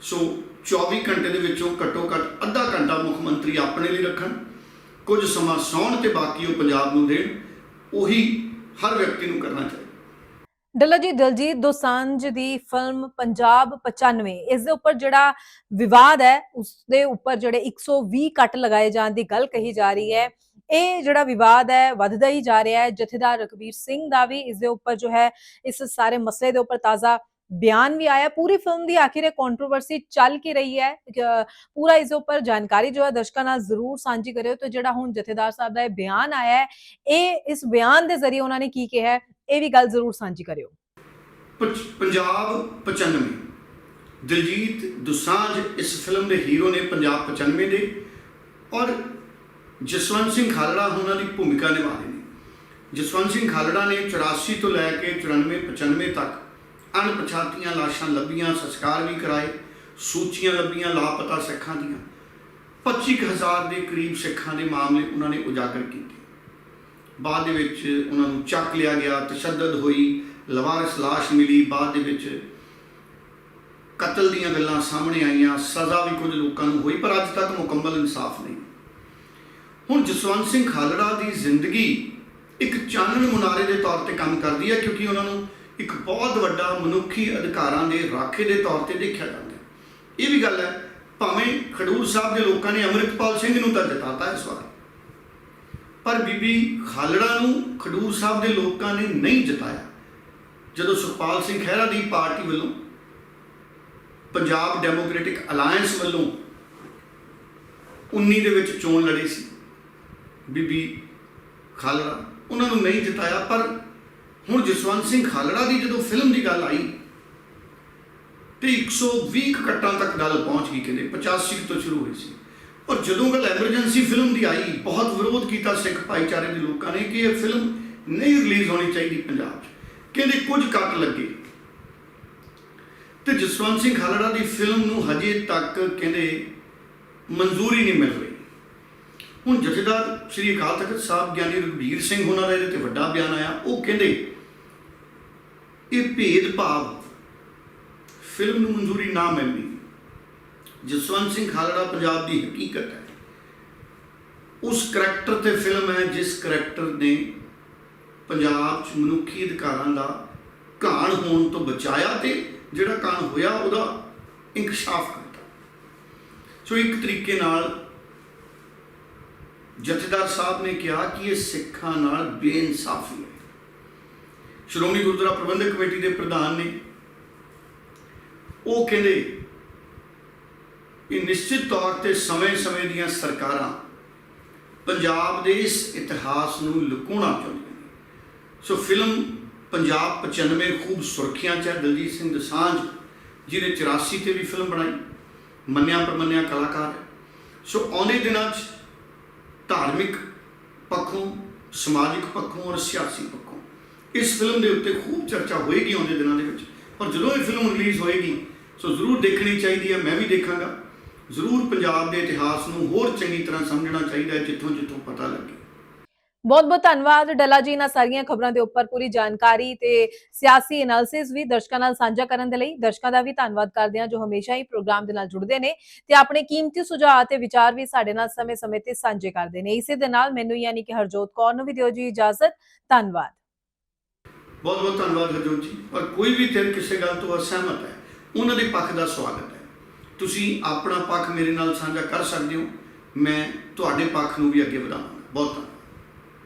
ਸੋ 24 ਘੰਟੇ ਦੇ ਵਿੱਚੋਂ ਘੱਟੋ ਘੱਟ ਅੱਧਾ ਘੰਟਾ ਮੁੱਖ ਮੰਤਰੀ ਆਪਣੇ ਲਈ ਰੱਖਣ। ਕੁਝ ਸਮਾਂ ਸੌਣ ਤੇ ਬਾਕੀ ਉਹ ਪੰਜਾਬ ਨੂੰ ਦੇਣ। ਉਹੀ ਹਰ ਵਿਅਕਤੀ ਨੂੰ ਕਰਨਾ ਚਾਹੀਦਾ। ਡੱਲਾ ਜੀ, ਦਲਜੀਤ ਦੋਸਾਂਝ ਦੀ ਫਿਲਮ ਪੰਜਾਬ 95 ਇਸ ਦੇ ਉੱਪਰ ਜਿਹੜਾ ਵਿਵਾਦ ਹੈ, ਉਸ ਦੇ ਉੱਪਰ ਜਿਹੜੇ 120 ਕੱਟ ਲਗਾਏ ਜਾਣ ਦੀ ਗੱਲ ਕਹੀ ਜਾ ਰਹੀ ਹੈ। ਇਹ ਜਿਹੜਾ ਵਿਵਾਦ ਹੈ, ਵੱਧਦਾ ਹੀ ਜਾ ਰਿਹਾ ਹੈ। ਜਥੇਦਾਰ ਰਕਬੀਰ ਸਿੰਘ ਦਾ ਵੀ ਇਸ ਦੇ ਉੱਪਰ ਜੋ ਹੈ, ਇਸ ਸਾਰੇ ਮਸਲੇ ਦੇ ਉੱਪਰ ਤਾਜ਼ਾ ਬਿਆਨ ਵੀ ਆਇਆ। ਪੂਰੀ ਫਿਲਮ ਦੀ ਆਖਿਰ ਇਹ ਕੰਟਰੋਵਰਸੀ ਚੱਲ ਕੀ ਰਹੀ ਹੈ ਪੂਰਾ ਇਸ ਦੇ ਉੱਪਰ ਜਾਣਕਾਰੀ ਜੋ ਹੈ, ਦਰਸ਼ਕਾਂ ਨਾਲ ਜ਼ਰੂਰ ਸਾਂਝੀ ਕਰਿਓ। ਤੇ ਜਿਹੜਾ ਹੁਣ ਜਥੇਦਾਰ ਸਾਹਿਬ ਦਾ ਇਹ ਬਿਆਨ ਆਇਆ ਹੈ, ਇਹ ਇਸ ਬਿਆਨ ਦੇ ਜ਼ਰੀਏ ਉਹਨਾਂ ਨੇ ਕੀ ਕਿਹਾ ਇਹ ਵੀ ਗੱਲ ਜ਼ਰੂਰ ਸਾਂਝੀ ਕਰਿਓ। ਪਚ- ਪੰਜਾਬ 95 ਦਿਲਜੀਤ ਦੁਸਾਂਝ ਇਸ ਫਿਲਮ ਦੇ ਹੀਰੋ ਨੇ ਪੰਜਾਬ 95 ਦੇ ਔਰ ਜਸਵੰਤ ਸਿੰਘ ਖਾਲੜਾ ਉਹਨਾਂ ਦੀ ਭੂਮਿਕਾ ਨਿਭਾ ਰਹੇ ਨੇ। ਜਸਵੰਤ ਸਿੰਘ ਖਾਲੜਾ ਨੇ 84 ਤੋਂ ਲੈ ਕੇ 94 95 ਤੱਕ ਅਣਪਛਾਤੀਆਂ ਲਾਸ਼ਾਂ ਲੱਭੀਆਂ, ਸੰਸਕਾਰ ਵੀ ਕਰਾਏ, ਸੂਚੀਆਂ ਲੱਭੀਆਂ ਲਾਪਤਾ ਸਿੱਖਾਂ ਦੀਆਂ। 25000 ਦੇ ਕਰੀਬ ਸਿੱਖਾਂ ਦੇ ਮਾਮਲੇ ਉਹਨਾਂ ਨੇ ਉਜਾਗਰ ਕੀਤੇ। ਬਾਅਦ ਦੇ ਵਿੱਚ ਉਹਨਾਂ ਨੂੰ ਚੱਕ ਲਿਆ ਗਿਆ, ਤਸ਼ੱਦਦ ਹੋਈ, ਲਵਾਰਿਸ ਲਾਸ਼ ਮਿਲੀ, ਬਾਅਦ ਦੇ ਵਿੱਚ ਕਤਲ ਦੀਆਂ ਗੱਲਾਂ ਸਾਹਮਣੇ ਆਈਆਂ, ਸਜ਼ਾ ਵੀ ਕੁਝ ਲੋਕਾਂ ਨੂੰ ਹੋਈ, ਪਰ ਅੱਜ ਤੱਕ ਮੁਕੰਮਲ ਇਨਸਾਫ ਨਹੀਂ। ਹੁਣ ਜਸਵੰਤ ਸਿੰਘ ਖਾਲੜਾ ਦੀ ਜ਼ਿੰਦਗੀ ਇੱਕ ਚਾਨਣ ਮੁਨਾਰੇ ਦੇ ਤੌਰ ਤੇ ਕੰਮ ਕਰਦੀ ਹੈ, ਕਿਉਂਕਿ ਉਹਨਾਂ ਨੂੰ ਇੱਕ ਬਹੁਤ ਵੱਡਾ ਮਨੁੱਖੀ ਅਧਿਕਾਰਾਂ ਦੇ ਰਾਖੇ ਦੇ ਤੌਰ ਤੇ ਦੇਖਿਆ ਜਾਂਦਾ ਹੈ। ਇਹ ਵੀ ਗੱਲ ਹੈ, ਭਾਵੇਂ ਖਡੂਰ ਸਾਹਿਬ ਦੇ ਲੋਕਾਂ ਨੇ ਅੰਮ੍ਰਿਤਪਾਲ ਸਿੰਘ ਨੂੰ ਤਾਂ ਜਿਤਾਤਾ ਇਸ ਵਾਰ। ਪਰ ਬੀਬੀ ਖਾਲੜਾ ਨੂੰ ਖਡੂਰ ਸਾਹਿਬ ਦੇ ਲੋਕਾਂ ਨੇ ਨਹੀਂ ਜਿਤਾਇਆ। ਜਦੋਂ ਸੁਖਪਾਲ ਸਿੰਘ ਖਹਿਰਾ ਦੀ ਪਾਰਟੀ ਵੱਲੋਂ ਪੰਜਾਬ ਡੈਮੋਕ੍ਰੈਟਿਕ ਅਲਾਈਅੰਸ ਵੱਲੋਂ 19 ਦੇ ਵਿੱਚ ਚੋਣ ਲੜੀ ਸੀ, ਬੀਬੀ ਖਾਲੜਾ ਉਹਨਾਂ ਨੂੰ ਨਹੀਂ ਜਿਤਾਇਆ, ਪਰ ਹੁਣ ਜਸਵੰਤ ਸਿੰਘ ਖਾਲੜਾ ਦੀ ਜਦੋਂ ਫਿਲਮ ਦੀ ਗੱਲ ਆਈ ਤੇ 120 ਕੁ ਕੱਟਾਂ ਤੱਕ ਗੱਲ ਪਹੁੰਚ ਗਈ, ਕਹਿੰਦੇ 85 ਤੋਂ ਸ਼ੁਰੂ ਹੋਈ ਸੀ। ਔਰ ਜਦੋਂ ਗੱਲ ਐਮਰਜੈਂਸੀ ਫਿਲਮ ਦੀ ਆਈ, ਬਹੁਤ ਵਿਰੋਧ ਕੀਤਾ ਸਿੱਖ ਭਾਈਚਾਰੇ ਦੇ ਲੋਕਾਂ ਨੇ ਕਿ ਇਹ ਫਿਲਮ ਨਹੀਂ ਰਿਲੀਜ਼ ਹੋਣੀ ਚਾਹੀਦੀ ਪੰਜਾਬ 'ਚ। ਕਹਿੰਦੇ ਕੁਝ ਕੱਟ ਲੱਗੇ। ਤੇ ਜਸਵੰਤ ਸਿੰਘ ਖਾਲੜਾ ਦੀ ਫਿਲਮ ਨੂੰ ਹਜੇ ਤੱਕ ਕਹਿੰਦੇ ਮਨਜ਼ੂਰੀ ਨਹੀਂ ਮਿਲ ਰਹੀ। ਹੁਣ ਜਥੇਦਾਰ ਸ੍ਰੀ ਅਕਾਲ ਤਖਤ ਸਾਹਿਬ ਗਿਆਨੀ ਰਘਬੀਰ ਸਿੰਘ ਉਹਨਾਂ ਦਾ ਇਹਦੇ ਤੇ ਵੱਡਾ ਬਿਆਨ ਆਇਆ। ਉਹ ਕਹਿੰਦੇ, ਇਹ ਭੇਦਭਾਵ ਫਿਲਮ ਨੂੰ ਮਨਜ਼ੂਰੀ ਨਾ ਮਿਲਣੀ। ਜਸਵੰਤ ਸਿੰਘ ਖਾਲੜਾ ਪੰਜਾਬ ਦੀ ਹਕੀਕਤ ਹੈ। ਉਸ ਕਰੈਕਟਰ ਤੇ ਫਿਲਮ ਹੈ ਜਿਸ ਕਰੈਕਟਰ ਨੇ ਪੰਜਾਬ 'ਚ ਮਨੁੱਖੀ ਅਧਿਕਾਰਾਂ ਦਾ ਘਾਣ ਹੋਣ ਤੋਂ ਬਚਾਇਆ ਤੇ ਜਿਹੜਾ ਘਾਣ ਹੋਇਆ ਉਹਦਾ ਇਨਕਸ਼ਾਫ ਕੀਤਾ। ਸੋ ਇੱਕ ਤਰੀਕੇ ਨਾਲ ਜਥੇਦਾਰ ਸਾਹਿਬ ਨੇ ਕਿਹਾ ਕਿ ਇਹ ਸਿੱਖਾਂ ਨਾਲ ਬੇਇਨਸਾਫੀ ਹੈ। ਸ਼੍ਰੋਮਣੀ ਗੁਰਦੁਆਰਾ ਪ੍ਰਬੰਧਕ ਕਮੇਟੀ ਦੇ ਪ੍ਰਧਾਨ ਨੇ ਉਹ ਕਹਿੰਦੇ ਕਿ ਨਿਸ਼ਚਿਤ ਤੌਰ ਤੇ ਸਮੇਂ-ਸਮੇਂ ਦੀਆਂ ਸਰਕਾਰਾਂ ਪੰਜਾਬ ਦੇ ਇਸ ਇਤਿਹਾਸ ਨੂੰ ਲੁਕਾਉਣਾ ਚਾਹੁੰਦੀਆਂ ਨੇ। ਸੋ ਫਿਲਮ ਪੰਜਾਬ 95 ਖੂਬ ਸੁਰਖੀਆਂ ਚ ਹੈ, ਦਲਜੀਤ ਸਿੰਘ ਦਸਾਂਝ, ਜਿਹਨੇ 84 ਤੇ ਵੀ ਫਿਲਮ ਬਣਾਈ, ਮੰਨਿਆ ਪ੍ਰਮੰਨਿਆ ਕਲਾਕਾਰ ਹੈ। ਸੋ ਆਉਂਦੇ ਦਿਨਾਂ 'ਚ ਧਾਰਮਿਕ ਪੱਖੋਂ, ਸਮਾਜਿਕ ਪੱਖੋਂ ਔਰ ਸਿਆਸੀ ਪੱਖੋਂ ਇਸ ਫਿਲਮ ਦੇ ਉੱਤੇ ਖੂਬ ਚਰਚਾ ਹੋਏਗੀ ਆਉਂਦੇ ਦਿਨਾਂ ਦੇ ਵਿੱਚ। ਪਰ ਜਦੋਂ ਇਹ ਫਿਲਮ ਰਿਲੀਜ਼ ਹੋਏਗੀ, ਸੋ ਜ਼ਰੂਰ ਦੇਖਣੀ ਚਾਹੀਦੀ ਹੈ, ਮੈਂ ਵੀ ਦੇਖਾਂਗਾ। ਜ਼ਰੂਰ ਪੰਜਾਬ ਦੇ ਇਤਿਹਾਸ ਨੂੰ ਹੋਰ ਚੰਗੀ ਤਰ੍ਹਾਂ ਸਮਝਣਾ ਚਾਹੀਦਾ ਹੈ ਜਿੱਥੋਂ ਜਿੱਥੋਂ ਪਤਾ ਲੱਗੇ। ਬਹੁਤ ਬਹੁਤ ਧੰਨਵਾਦ ਡੱਲਾ ਜੀ ਇਹਨਾਂ ਸਾਰੀਆਂ ਖਬਰਾਂ ਦੇ ਉੱਪਰ ਪੂਰੀ ਜਾਣਕਾਰੀ ਤੇ ਸਿਆਸੀ ਐਨਾਲਿਸਿਸ ਵੀ ਦਰਸ਼ਕਾਂ ਨਾਲ ਸਾਂਝਾ ਕਰਨ ਦੇ ਲਈ। ਦਰਸ਼ਕਾਂ ਦਾ ਵੀ ਧੰਨਵਾਦ ਕਰਦੇ ਹਾਂ ਜੋ ਹਮੇਸ਼ਾ ਹੀ ਪ੍ਰੋਗਰਾਮ ਦੇ ਨਾਲ ਜੁੜਦੇ ਨੇ ਤੇ ਆਪਣੇ ਕੀਮਤੀ ਸੁਝਾਅ ਤੇ ਵਿਚਾਰ ਵੀ ਸਾਡੇ ਨਾਲ ਸਮੇਂ-ਸਮੇਂ ਤੇ ਸਾਂਝੇ ਕਰਦੇ ਨੇ। ਇਸੇ ਦੇ ਨਾਲ ਮੈਨੂੰ ਯਾਨੀ ਕਿ ਹਰਜੋਤ ਕੌਰ ਨੂੰ ਵੀ ਦਿਓ ਜੀ ਇਜਾਜ਼ਤ। ਧੰਨਵਾਦ। ਬਹੁਤ ਬਹੁਤ ਧੰਨਵਾਦ ਹਰਜੋਤ ਜੀ। ਪਰ ਕੋਈ ਵੀ ਧਿਰ ਕਿਸੇ ਗੱਲ ਤੋਂ ਅਸਹਿਮਤ ਹੈ ਉਹਨਾਂ ਦੇ ਪੱਖ ਦਾ ਸਵਾਗਤ ਹੈ। ਤੁਸੀਂ ਆਪਣਾ ਪੱਖ ਮੇਰੇ ਨਾਲ ਸਾਂਝਾ ਕਰ ਸਕਦੇ ਹੋ। ਮੈਂ ਤੁਹਾਡੇ ਪੱਖ ਨੂੰ ਵੀ ਅੱਗੇ ਵਧਾਵਾਂਗਾ। ਬਹੁਤ ਧੰਨਵਾਦ।